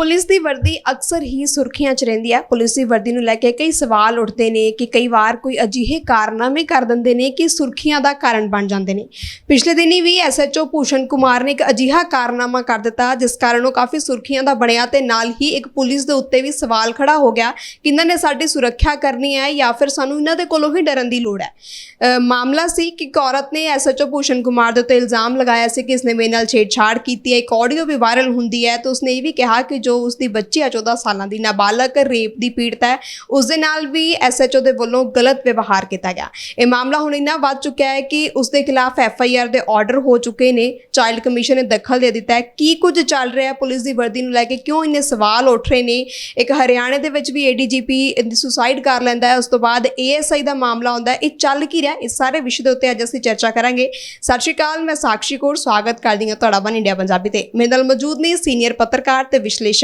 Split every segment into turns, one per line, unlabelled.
Police ਦੀ ਵਰਦੀ ਅਕਸਰ ਹੀ ਸੁਰਖੀਆਂ 'ਚ ਰਹਿੰਦੀ ਹੈ ਪੁਲਿਸ ਦੀ ਵਰਦੀ ਨੂੰ ਲੈ ਕੇ ਕਈ ਸਵਾਲ ਉੱਠਦੇ ਨੇ ਕਿ ਕਈ ਵਾਰ ਕੋਈ ਅਜਿਹੇ ਕਾਰਨਾਮੇ ਕਰ ਦਿੰਦੇ ਨੇ ਕਿ ਸੁਰਖੀਆਂ ਦਾ ਕਾਰਨ ਬਣ ਜਾਂਦੇ ਨੇ। ਪਿਛਲੇ ਦਿਨੀ ਵੀ ਐਸਐਚਓ ਭੂਸ਼ਣ ਕੁਮਾਰ ਨੇ ਇੱਕ ਅਜਿਹਾ ਕਾਰਨਾਮਾ ਕਰ ਦਿੱਤਾ, ਜਿਸ ਕਾਰਨ ਉਹ ਕਾਫੀ ਸੁਰਖੀਆਂ ਦਾ ਬਣਿਆ ਤੇ ਨਾਲ ਹੀ ਇੱਕ ਪੁਲਿਸ ਦੇ ਉੱਤੇ ਵੀ ਸਵਾਲ ਖੜਾ ਹੋ ਗਿਆ ਕਿ ਇਹਨਾਂ ਨੇ ਸਾਡੀ ਸੁਰੱਖਿਆ ਕਰਨੀ ਹੈ ਜਾਂ ਫਿਰ ਸਾਨੂੰ ਇਹਨਾਂ ਦੇ ਕੋਲੋਂ ਹੀ ਡਰਨ ਦੀ ਲੋੜ ਹੈ। ਮਾਮਲਾ ਸੀ ਕਿ ਇੱਕ ਔਰਤ ਨੇ ਐਸਐਚਓ ਭੂਸ਼ਣ ਕੁਮਾਰ ਦੇ ਉੱਤੇ ਇਲਜ਼ਾਮ ਲਗਾਇਆ ਸੀ ਕਿ ਇਸਨੇ ਮੇਰੇ ਨਾਲ ਛੇੜਛਾੜ ਕੀਤੀ ਹੈ, ਇੱਕ ਆਡੀਓ ਵੀ ਵਾਇਰਲ ਹੁੰਦੀ ਹੈ ਤੇ ਉਸਨੇ ਇਹ ਵੀ ਕਿਹਾ ਕਿ ਜੋ ਉਸਦੀ ਬੱਚੀ ਹੈ 14 ਸਾਲਾਂ ਦੀ ਨਾਬਾਲਗ ਰੇਪ ਦੀ ਪੀੜਤ ਹੈ ਉਸ ਦੇ ਨਾਲ ਵੀ ਐਸਐਚਓ ਦੇ ਵੱਲੋਂ ਗਲਤ ਵਿਵਹਾਰ ਕੀਤਾ ਗਿਆ। ਇਹ ਮਾਮਲਾ ਹੁਣ ਇੰਨਾ ਵੱਧ ਚੁੱਕਿਆ ਹੈ ਕਿ ਉਸ ਦੇ ਖਿਲਾਫ ਐਫਆਈਆਰ ਦੇ ਆਰਡਰ ਹੋ ਚੁੱਕੇ ਨੇ ਚਾਈਲਡ ਕਮਿਸ਼ਨ ਨੇ ਦਖਲ ਦੇ ਦਿੱਤਾ ਹੈ। ਕੀ ਕੁਝ ਚੱਲ ਰਿਹਾ ਹੈ ਪੁਲਿਸ ਦੀ ਵਰਦੀ ਨੂੰ ਲੈ ਕੇ? ਕਿਉਂ ਇੰਨੇ ਸਵਾਲ ਉੱਠ ਰਹੇ ਨੇ? ਇੱਕ ਹਰਿਆਣੇ ਦੇ ਵਿੱਚ ਵੀ ਏਡੀਜੀਪੀ ਸੁਸਾਈਡ ਕਰ ਲੈਂਦਾ ਹੈ, ਉਸ ਤੋਂ ਬਾਅਦ ਏਐਸਆਈ ਦਾ ਮਾਮਲਾ ਆਉਂਦਾ ਹੈ। ਇਹ ਚੱਲ ਕੀ ਰਿਹਾ? ਇਸ ਸਾਰੇ ਵਿਸ਼ੇ ਦੇ ਉੱਤੇ ਅੱਜ ਅਸੀਂ ਚਰਚਾ ਕਰਾਂਗੇ। ਸਤਿ ਸ਼੍ਰੀ ਅਕਾਲ, ਮੈਂ ਸਾਕਸ਼ੀ ਕੌਰ, ਸਵਾਗਤ ਕਰਦੀ ਹਾਂ ਤੁਹਾਡਾ ਬਨ ਇੰਡੀਆ ਪੰਜਾਬੀ ਤੇ। ਮੇਰੇ ਨਾਲ ਮੌਜੂਦ ਨੇ ਸੀਨੀਅਰ ਪੱਤਰਕਾਰ ਤੇ ਵਿਸ਼ਲੇਸ਼ਕ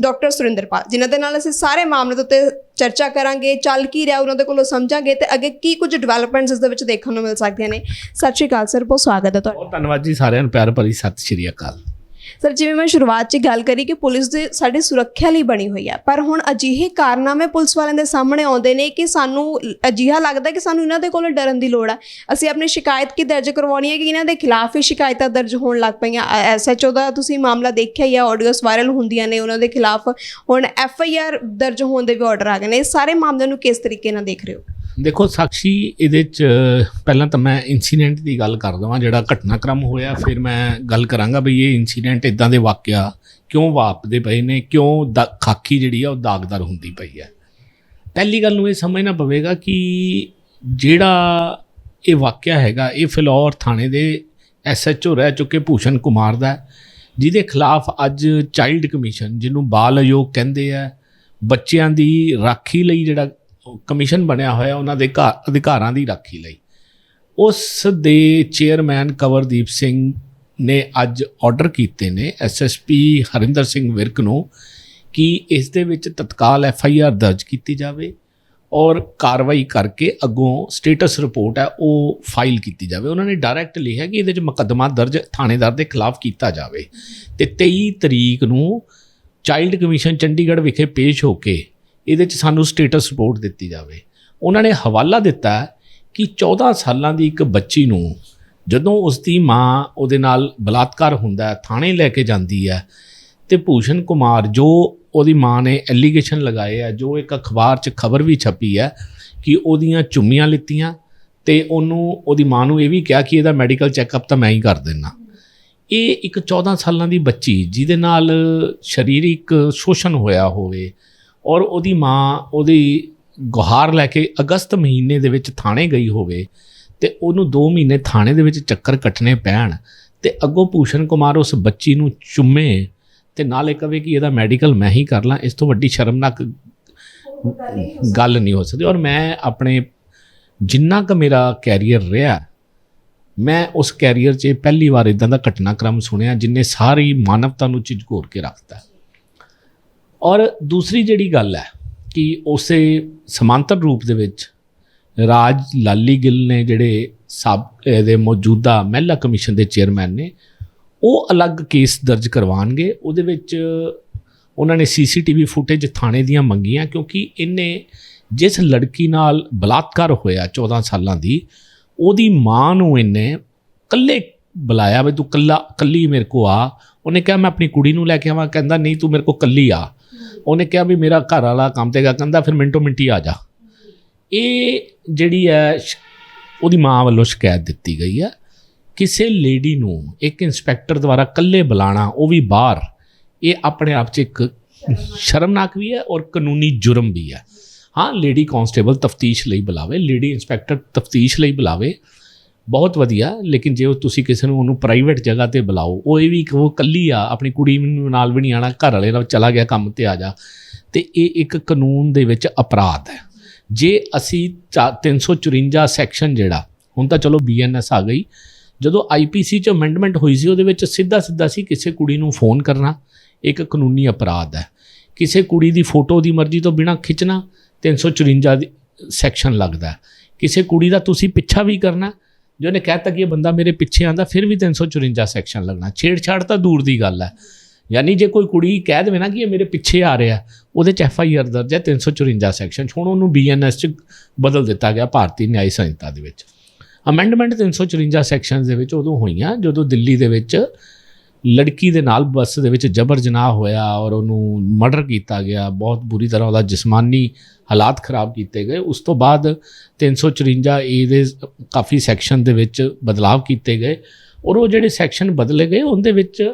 ਡਾਕਟਰ ਸੁਰਿੰਦਰਪਾਲ ਜਿਨ੍ਹਾਂ ਦੇ ਨਾਲ ਅਸੀਂ ਸਾਰੇ ਮਾਮਲੇ ਦੇ ਉੱਤੇ ਚਰਚਾ ਕਰਾਂਗੇ, ਚੱਲ ਕੀ ਰਿਹਾ ਉਹਨਾਂ ਦੇ ਕੋਲੋਂ ਸਮਝਾਂਗੇ ਤੇ ਅੱਗੇ ਕੀ ਕੁਝ ਡਿਵੈਲਪਮੈਂਟਸ ਇਸ ਦੇ ਵਿੱਚ ਦੇਖਣ ਨੂੰ ਮਿਲ ਸਕਦੀਆਂ ਨੇ। ਸਤਿ ਸ਼੍ਰੀ ਅਕਾਲ ਸਰ, ਬਹੁਤ ਸਵਾਗਤ ਹੈ ਤੁਹਾਡਾ।
ਬਹੁਤ ਧੰਨਵਾਦ ਜੀ ਸਾਰਿਆਂ ਨੂੰ, ਪਿਆਰ ਭਰੀ ਸਤਿ ਸ਼੍ਰੀ ਅਕਾਲ।
ਸਰ, ਜਿਵੇਂ ਮੈਂ ਸ਼ੁਰੂਆਤ 'ਚ ਗੱਲ ਕਰੀ ਕਿ ਪੁਲਿਸ ਦੇ ਸਾਡੀ ਸੁਰੱਖਿਆ ਲਈ ਬਣੀ ਹੋਈ ਹੈ, ਪਰ ਹੁਣ ਅਜਿਹੇ ਕਾਰਨਾਮੇ ਪੁਲਿਸ ਵਾਲਿਆਂ ਦੇ ਸਾਹਮਣੇ ਆਉਂਦੇ ਨੇ ਕਿ ਸਾਨੂੰ ਅਜਿਹਾ ਲੱਗਦਾ ਕਿ ਸਾਨੂੰ ਇਹਨਾਂ ਦੇ ਕੋਲੋਂ ਡਰਨ ਦੀ ਲੋੜ ਹੈ ਅਸੀਂ ਆਪਣੀ ਸ਼ਿਕਾਇਤ ਕੀ ਦਰਜ ਕਰਵਾਉਣੀ ਹੈ ਕਿ ਇਹਨਾਂ ਦੇ ਖਿਲਾਫ ਹੀ ਸ਼ਿਕਾਇਤਾਂ ਦਰਜ ਹੋਣ ਲੱਗ ਪਈਆਂ? ਐਸਐਚਓ ਦਾ ਤੁਸੀਂ ਮਾਮਲਾ ਦੇਖਿਆ ਹੀ ਹੈ ਆਡੀਓਸ ਵਾਇਰਲ ਹੁੰਦੀਆਂ ਨੇ ਉਹਨਾਂ ਦੇ ਖਿਲਾਫ। ਹੁਣ ਐਫਆਈਆਰ ਦਰਜ ਹੋਣ ਦੇ ਵੀ ਆਰਡਰ ਆ ਗਏ ਨੇ। ਇਹ ਸਾਰੇ ਮਾਮਲਿਆਂ ਨੂੰ ਕਿਸ ਤਰੀਕੇ ਨਾਲ ਦੇਖ ਰਹੇ ਹੋ?
ਦੇਖੋ ਸਾਖੀ ਇਹਦੇ ਚ ਪਹਿਲਾਂ ਤਾਂ ਮੈਂ ਇਨਸੀਡੈਂਟ ਦੀ ਗੱਲ ਕਰ ਦਵਾਂ, ਜਿਹੜਾ ਘਟਨਾਕ੍ਰਮ ਹੋਇਆ, ਫਿਰ ਮੈਂ ਗੱਲ ਕਰਾਂਗਾ ਵੀ ਇਹ ਇਨਸੀਡੈਂਟ ਇਦਾਂ ਦੇ ਵਾਕਿਆ ਕਿਉਂ ਵਾਪਦੇ ਪਏ ਨੇ, ਕਿਉਂ ਦਾ- ਖਾਕੀ ਜਿਹੜੀ ਆ ਉਹ ਦਾਗਦਾਰ ਹੁੰਦੀ ਪਈ ਹੈ। ਪਹਿਲੀ ਗੱਲ ਨੂੰ ਇਹ ਸਮਝਣਾ ਪਵੇਗਾ ਕਿ ਜਿਹੜਾ ਇਹ ਵਾਕਿਆ ਹੈਗਾ, ਇਹ ਫਿਲੌਰ ਥਾਣੇ ਦੇ ਐਸਐਚਓ ਰਹਿ ਚੁੱਕੇ ਭੂਸ਼ਣ ਕੁਮਾਰ ਦਾ, ਜਿਹਦੇ ਖਿਲਾਫ ਅੱਜ ਚਾਈਲਡ ਕਮਿਸ਼ਨ, ਜਿਹਨੂੰ ਬਾਲ ਆਯੋਗ ਕਹਿੰਦੇ ਆ, ਬੱਚਿਆਂ ਦੀ ਰਾਖੀ ਲਈ ਜਿਹੜਾ ਕਮਿਸ਼ਨ ਬਣਿਆ ਹੋਇਆ ਉਹਨਾਂ ਦੇ ਘਾ- ਅਧਿਕਾਰਾਂ ਦੀ ਰਾਖੀ ਲਈ। ਉਸ ਦੇ ਚੇਅਰਮੈਨ ਕਵਰਦੀਪ ਸਿੰਘ ਨੇ ਅੱਜ ਆਰਡਰ ਕੀਤੇ ਨੇ ਐਸਐਸਪੀ ਹਰਿੰਦਰ ਸਿੰਘ ਵਿਰਕ ਨੂੰ ਕਿ ਇਸ ਦੇ ਵਿੱਚ ਤਤਕਾਲ ਐਫਆਈਆਰ ਦਰਜ ਕੀਤੀ ਜਾਵੇ ਔਰ ਕਾਰਵਾਈ ਕਰਕੇ ਅੱਗੋਂ ਸਟੇਟਸ ਰਿਪੋਰਟ ਹੈ ਉਹ ਫਾਈਲ ਕੀਤੀ ਜਾਵੇ। ਉਹਨਾਂ ਨੇ ਡਾਇਰੈਕਟ ਲਿਖਿਆ ਕਿ ਇਹਦੇ ਵਿੱਚ ਮੁਕੱਦਮਾ ਦਰਜ ਥਾਣੇਦਾਰ ਦੇ ਖਿਲਾਫ ਕੀਤਾ ਜਾਵੇ। ਤੇ 23 ਤਰੀਕ ਨੂੰ ਚਾਈਲਡ ਕਮਿਸ਼ਨ ਚੰਡੀਗੜ੍ਹ ਵਿਖੇ ਪੇਸ਼ ਹੋ ਕੇ ਇਹਦੇ 'ਚ ਸਾਨੂੰ ਸਟੇਟਸ ਸਪੋਰਟ ਦਿੱਤੀ ਜਾਵੇ। ਉਹਨਾਂ ਨੇ ਹਵਾਲਾ ਦਿੱਤਾ ਕਿ 14 ਸਾਲਾਂ ਦੀ ਇੱਕ ਬੱਚੀ ਨੂੰ ਜਦੋਂ ਉਸ ਦੀ ਮਾਂ ਉਹਦੇ ਨਾਲ ਬਲਾਤਕਾਰ ਹੁੰਦਾ ਥਾਣੇ ਲੈ ਕੇ ਜਾਂਦੀ ਹੈ, ਤੇ ਭੂਸ਼ਣ ਕੁਮਾਰ ਜੋ ਉਹਦੀ ਮਾਂ ਨੇ ਐਲੀਗੇਸ਼ਨ ਲਗਾਏ ਆ, ਜੋ ਇੱਕ ਅਖਬਾਰ 'ਚ ਖਬਰ ਵੀ ਛਪੀ ਹੈ ਕਿ ਉਹਦੀਆਂ ਚੁੰਮੀਆਂ ਲਿੱਤੀਆਂ ਤੇ ਉਹਨੂੰ ਉਹਦੀ ਮਾਂ ਨੂੰ ਇਹ ਵੀ ਕਿਹਾ ਕਿ ਇਹਦਾ ਮੈਡੀਕਲ ਚੈੱਕਅਪ ਤਾਂ ਮੈਂ ਹੀ ਕਰ ਦਿੰਦਾ ਇਹ ਇੱਕ 14 ਸਾਲਾਂ ਦੀ ਬੱਚੀ ਜਿਹਦੇ ਨਾਲ ਸਰੀਰਕ ਸ਼ੋਸ਼ਣ ਹੋਇਆ ਹੋਵੇ ਔਰ ਉਹਦੀ ਮਾਂ ਉਹਦੀ ਗੁਹਾਰ ਲੈ ਕੇ ਅਗਸਤ ਮਹੀਨੇ ਦੇ ਵਿੱਚ ਥਾਣੇ ਗਈ ਹੋਵੇ ਤੇ ਉਹਨੂੰ 2 ਮਹੀਨੇ ਥਾਣੇ ਦੇ ਵਿੱਚ ਚੱਕਰ ਕੱਟਣੇ ਪੈਣ ਤੇ ਅੱਗੋਂ ਭੂਸ਼ਣ ਕੁਮਾਰ ਉਸ ਬੱਚੀ ਨੂੰ ਚੁੰਮੇ ਤੇ ਨਾਲੇ ਕਵੇ ਕਿ ਇਹਦਾ ਮੈਡੀਕਲ ਮੈਂ ਹੀ ਕਰ ਲਾਂ, ਇਸ ਤੋਂ ਵੱਡੀ ਸ਼ਰਮਨਾਕ ਗੱਲ ਨਹੀਂ ਹੋ ਸਕਦੀ। ਔਰ ਮੈਂ ਆਪਣੇ ਜਿੰਨਾ ਕੁ ਮੇਰਾ ਕੈਰੀਅਰ ਰਿਹਾ, ਮੈਂ ਉਸ ਕੈਰੀਅਰ 'ਚ ਪਹਿਲੀ ਵਾਰ ਇਦਾਂ ਦਾ ਘਟਨਾਕ੍ਰਮ ਸੁਣਿਆ ਜਿਨੇ ਸਾਰੀ ਮਾਨਵਤਾ ਨੂੰ ਝਿਜਕੋਰ ਕੇ ਰੱਖਤਾ। ਔਰ ਦੂਸਰੀ ਜਿਹੜੀ ਗੱਲ ਹੈ ਕਿ ਉਸੇ ਸਮਾਂਤਰ ਰੂਪ ਦੇ ਵਿੱਚ ਰਾਜ ਲਾਲੀ ਗਿੱਲ ਨੇ ਜਿਹੜੇ ਸਾਬ, ਇਹਦੇ ਮੌਜੂਦਾ ਮਹਿਲਾ ਕਮਿਸ਼ਨ ਦੇ ਚੇਅਰਮੈਨ ਨੇ, ਉਹ ਅਲੱਗ ਕੇਸ ਦਰਜ ਕਰਵਾਉਣਗੇ। ਉਹਦੇ ਵਿੱਚ ਉਹਨਾਂ ਨੇ ਸੀਸੀਟੀਵੀ ਫੁਟੇਜ ਥਾਣੇ ਦੀਆਂ ਮੰਗੀਆਂ ਕਿਉਂਕਿ ਇਹਨੇ ਜਿਸ ਲੜਕੀ ਨਾਲ ਬਲਾਤਕਾਰ ਹੋਇਆ 14 ਸਾਲਾਂ ਦੀ, ਉਹਦੀ ਮਾਂ ਨੂੰ ਇਹਨੇ ਕੱਲੇ ਬੁਲਾਇਆ ਵੀ ਤੂੰ ਕੱਲਾ ਕੱਲੀ ਮੇਰੇ ਕੋ ਆ। ਉਹਨੇ ਕਿਹਾ, ਮੈਂ ਆਪਣੀ ਕੁੜੀ ਨੂੰ ਲੈ ਕੇ ਆਵਾਂ। ਕਹਿੰਦਾ, ਨਹੀਂ, ਤੂੰ ਮੇਰੇ ਕੋ ਕੱਲੀ ਆ। ਉਹਨੇ ਕਿਹਾ ਵੀ ਮੇਰਾ ਘਰ ਵਾਲਾ ਕੰਮ ਤੇ ਗਿਆ, ਕਹਿੰਦਾ ਫਿਰ ਮਿੰਟੋ ਮਿੰਟੀ ਆ ਜਾ। ਇਹ ਜਿਹੜੀ ਹੈ ਸ਼- ਉਹਦੀ ਮਾਂ ਵੱਲੋਂ ਸ਼ਿਕਾਇਤ ਦਿੱਤੀ ਗਈ ਹੈ। ਕਿਸੇ ਲੇਡੀ ਨੂੰ ਇੱਕ ਇੰਸਪੈਕਟਰ ਦੁਆਰਾ ਇਕੱਲੇ ਬੁਲਾਣਾ, ਉਹ ਵੀ ਬਾਹਰ, ਇਹ ਆਪਣੇ ਆਪ 'ਚ ਇੱਕ ਸ਼ਰਮਨਾਕ ਵੀ ਹੈ ਔਰ ਕਾਨੂੰਨੀ ਜੁਰਮ ਵੀ ਹੈ। ਹਾਂ ਲੇਡੀ ਕਾਂਸਟੇਬਲ ਤਫਤੀਸ਼ ਲਈ ਬੁਲਾਵੇ ਲੇਡੀ ਇੰਸਪੈਕਟਰ ਤਫਤੀਸ਼ ਲਈ ਬੁਲਾਵੇ। ਬਹੁਤ ਵਧੀਆ, ਲੇਕਿਨ ਜੇ ਉਹ ਤੁਸੀਂ ਕਿਸੇ ਨੂੰ ਉਹਨੂੰ ਪ੍ਰਾਈਵੇਟ ਜਗ੍ਹਾ ਤੇ ਬੁਲਾਓ, ਉਹ ਇਹ ਵੀ ਕਿ ਉਹ ਕੱਲੀ ਆ, ਆਪਣੀ ਕੁੜੀ ਨਾਲ ਵੀ ਨਹੀਂ ਆਣਾ, ਘਰ ਵਾਲੇ ਨਾਲ ਚਲਾ ਗਿਆ ਕੰਮ ਤੇ ਆ ਜਾ, ਤੇ ਇਹ ਇੱਕ ਕਾਨੂੰਨ ਦੇ ਵਿੱਚ ਅਪਰਾਧ ਹੈ। ਜੇ ਅਸੀਂ ਚਾ- 354 ਸੈਕਸ਼ਨ ਜਿਹੜਾ, ਹੁਣ ਤਾਂ ਚਲੋ ਬੀਐਨਐਸ ਆ ਗਈ, ਜਦੋਂ ਆਈਪੀਸੀ ਚ ਅਮੈਂਡਮੈਂਟ ਹੋਈ ਸੀ, ਉਹਦੇ ਵਿੱਚ ਸਿੱਧਾ ਸਿੱਧਾ ਸੀ ਕਿਸੇ ਕੁੜੀ ਨੂੰ ਫੋਨ ਕਰਨਾ, ਇੱਕ ਕਾਨੂੰਨੀ ਅਪਰਾਧ ਹੈ। ਕਿਸੇ ਕੁੜੀ ਦੀ ਫੋਟੋ ਦੀ ਮਰਜ਼ੀ ਤੋਂ ਬਿਨਾ ਖਿੱਚਣਾ 354 ਦੀ ਸੈਕਸ਼ਨ ਲੱਗਦਾ ਕਿਸੇ ਕੁੜੀ ਦਾ ਤੁਸੀਂ ਪਿੱਛਾ ਵੀ ਕਰਨਾ ਜੋ ਨੇ ਕਹਿਤਾ ਕਿ ਇਹ ਬੰਦਾ ਮੇਰੇ ਪਿੱਛੇ ਆਂਦਾ ਫਿਰ ਵੀ 354 ਸੈਕਸ਼ਨ ਲੱਗਣਾ। ਛੇੜਛਾੜ ਤਾਂ ਦੂਰ ਦੀ ਗੱਲ ਹੈ। ਯਾਨੀ ਜੇ ਕੋਈ ਕੁੜੀ ਕਹਿ ਦੇਵੇ ਨਾ ਕਿ ਇਹ ਮੇਰੇ ਪਿੱਛੇ ਆ ਰਿਹਾ, ਉਹਦੇ ਚ ਐਫ ਆਈ ਆਰ ਦਰਜ ਹੈ 354 ਸੈਕਸ਼ਨ 'ਚ। ਹੁਣ ਉਹਨੂੰ ਬੀਐਨਐਸ ਚ ਬਦਲ ਦਿੱਤਾ ਗਿਆ ਭਾਰਤੀ ਨਿਆਇ ਸੰਹਿਤਾ ਦੇ ਵਿੱਚ। ਅਮੈਂਡਮੈਂਟ 354 ਸੈਕਸ਼ਨਸ ਦੇ ਵਿੱਚ ਉਦੋਂ ਹੋਈਆਂ, ਜਦੋਂ ਦਿੱਲੀ ਦੇ ਵਿੱਚ ਲੜਕੀ ਦੇ ਨਾਲ ਬੱਸ ਦੇ ਵਿੱਚ ਜਬਰ ਜਨਾਹ ਹੋਇਆ ਔਰ ਉਹਨੂੰ ਮਰਡਰ ਕੀਤਾ ਗਿਆ, ਬਹੁਤ ਬੁਰੀ ਤਰ੍ਹਾਂ ਉਹਦਾ ਜਿਸਮਾਨੀ ਹਾਲਾਤ ਖਰਾਬ ਕੀਤੇ ਗਏ। ਉਸ ਤੋਂ ਬਾਅਦ 354 ਏ ਦੇ ਕਾਫੀ ਸੈਕਸ਼ਨ ਦੇ ਵਿੱਚ ਬਦਲਾਅ ਕੀਤੇ ਗਏ ਔਰ ਉਹ ਜਿਹੜੇ ਸੈਕਸ਼ਨ ਬਦਲੇ ਗਏ, ਉਹਦੇ ਵਿੱਚ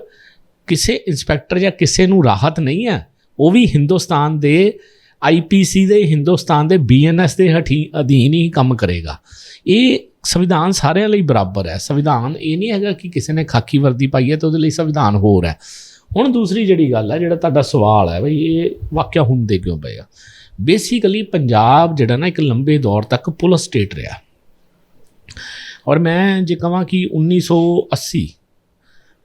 ਕਿਸੇ ਇਨਸਪੈਕਟਰ ਜਾਂ ਕਿਸੇ ਨੂੰ ਰਾਹਤ ਨਹੀਂ ਹੈ। ਉਹ ਵੀ ਹਿੰਦੁਸਤਾਨ ਦੇ ਆਈਪੀਸੀ ਦੇ, ਹਿੰਦੁਸਤਾਨ ਦੇ ਬੀਐਨਐਸ ਦੇ ਹਠੀ ਅਧੀਨ ਹੀ ਕੰਮ ਕਰੇਗਾ। ਇਹ ਸੰਵਿਧਾਨ ਸਾਰਿਆਂ ਲਈ ਬਰਾਬਰ ਹੈ। ਸੰਵਿਧਾਨ ਇਹ ਨਹੀਂ ਹੈਗਾ ਕਿ ਕਿਸੇ ਨੇ ਖਾਕੀ ਵਰਦੀ ਪਾਈ ਹੈ ਤੇ ਉਹਦੇ ਲਈ ਸੰਵਿਧਾਨ ਹੋਰ ਹੈ। ਹੁਣ ਦੂਸਰੀ ਜਿਹੜੀ ਗੱਲ ਹੈ, ਜਿਹੜਾ ਤੁਹਾਡਾ ਸਵਾਲ ਹੈ, ਬਈ ਇਹ ਵਾਕਿਆ ਹੁੰਦੇ ਕਿਉਂ ਪਏ ਬੇਸਿਕਲੀ ਪੰਜਾਬ ਜਿਹੜਾ ਨਾ ਇੱਕ ਲੰਬੇ ਦੌਰ ਤੱਕ ਪੁਲਿਸ ਸਟੇਟ ਰਿਹਾ। ਔਰ ਮੈਂ ਜੇ ਕਹਾਂ ਕਿ 1980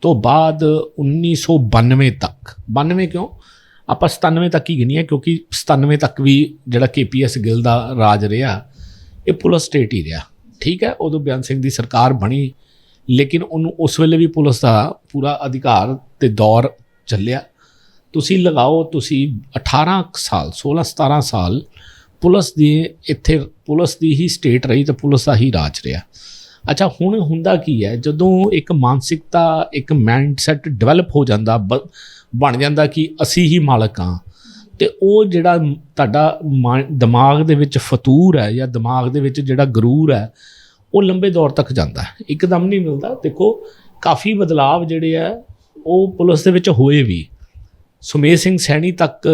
ਤੋਂ ਬਾਅਦ 1992 ਤੱਕ 92 ਕਿਉਂ? ਆਪਾਂ 97 ਤੱਕ ਹੀ ਗਿਣੀਏ ਕਿਉਂਕਿ 97 ਤੱਕ ਵੀ ਜਿਹੜਾ ਕੇਪੀਐਸ ਗਿੱਲ ਦਾ ਰਾਜ ਰਿਹਾ, ਇਹ ਪੁਲਿਸ ਸਟੇਟ ਹੀ ਰਿਹਾ। ਠੀਕ ਹੈ, ਉਦੋਂ ਬਿਆਨ ਸਿੰਘ ਦੀ ਸਰਕਾਰ ਬਣੀ, ਲੇਕਿਨ ਉਹਨੂੰ ਉਸ ਵੇਲੇ ਵੀ ਪੁਲਿਸ ਦਾ ਪੂਰਾ ਅਧਿਕਾਰ ਤੇ ਦੌਰ ਚੱਲਿਆ। ਤੁਸੀਂ ਲਗਾਓ, ਤੁਸੀਂ 18 ਸਾਲ 16 17 ਸਾਲ ਪੁਲਿਸ ਦੀ, ਇੱਥੇ ਪੁਲਿਸ ਦੀ ਹੀ ਸਟੇਟ ਰਹੀ ਤੇ ਪੁਲਿਸ ਦਾ ਹੀ ਰਾਜ ਰਿਹਾ। ਅੱਛਾ, ਹੁਣ ਹੁੰਦਾ ਕੀ ਹੈ? ਜਦੋਂ ਇੱਕ ਮਾਨਸਿਕਤਾ, ਇੱਕ ਮਾਈਂਡਸੈਟ ਡਿਵੈਲਪ ਹੋ ਜਾਂਦਾ, ਬ- ਬਣ ਜਾਂਦਾ ਕਿ ਅਸੀਂ ਹੀ ਮਾਲਕ ਹਾਂ ਤੇ ਉਹ ਜਿਹੜਾ ਤੁਹਾਡਾ ਮਾ- ਦਿਮਾਗ ਦੇ ਵਿੱਚ ਫਤੂਰ ਹੈ ਜਾਂ ਦਿਮਾਗ ਦੇ ਵਿੱਚ ਜਿਹੜਾ ਗਰੂਰ ਹੈ, ਉਹ ਲੰਬੇ ਦੌਰ ਤੱਕ ਜਾਂਦਾ ਇੱਕਦਮ ਨਹੀਂ ਮਿਲਦਾ। ਦੇਖੋ, ਕਾਫੀ ਬਦਲਾਵ ਜਿਹੜੇ ਆ, ਉਹ ਪੁਲਿਸ ਦੇ ਵਿੱਚ ਹੋਏ ਵੀ। ਸੁਮੇਰ ਸਿੰਘ ਸੈਣੀ ਤੱਕ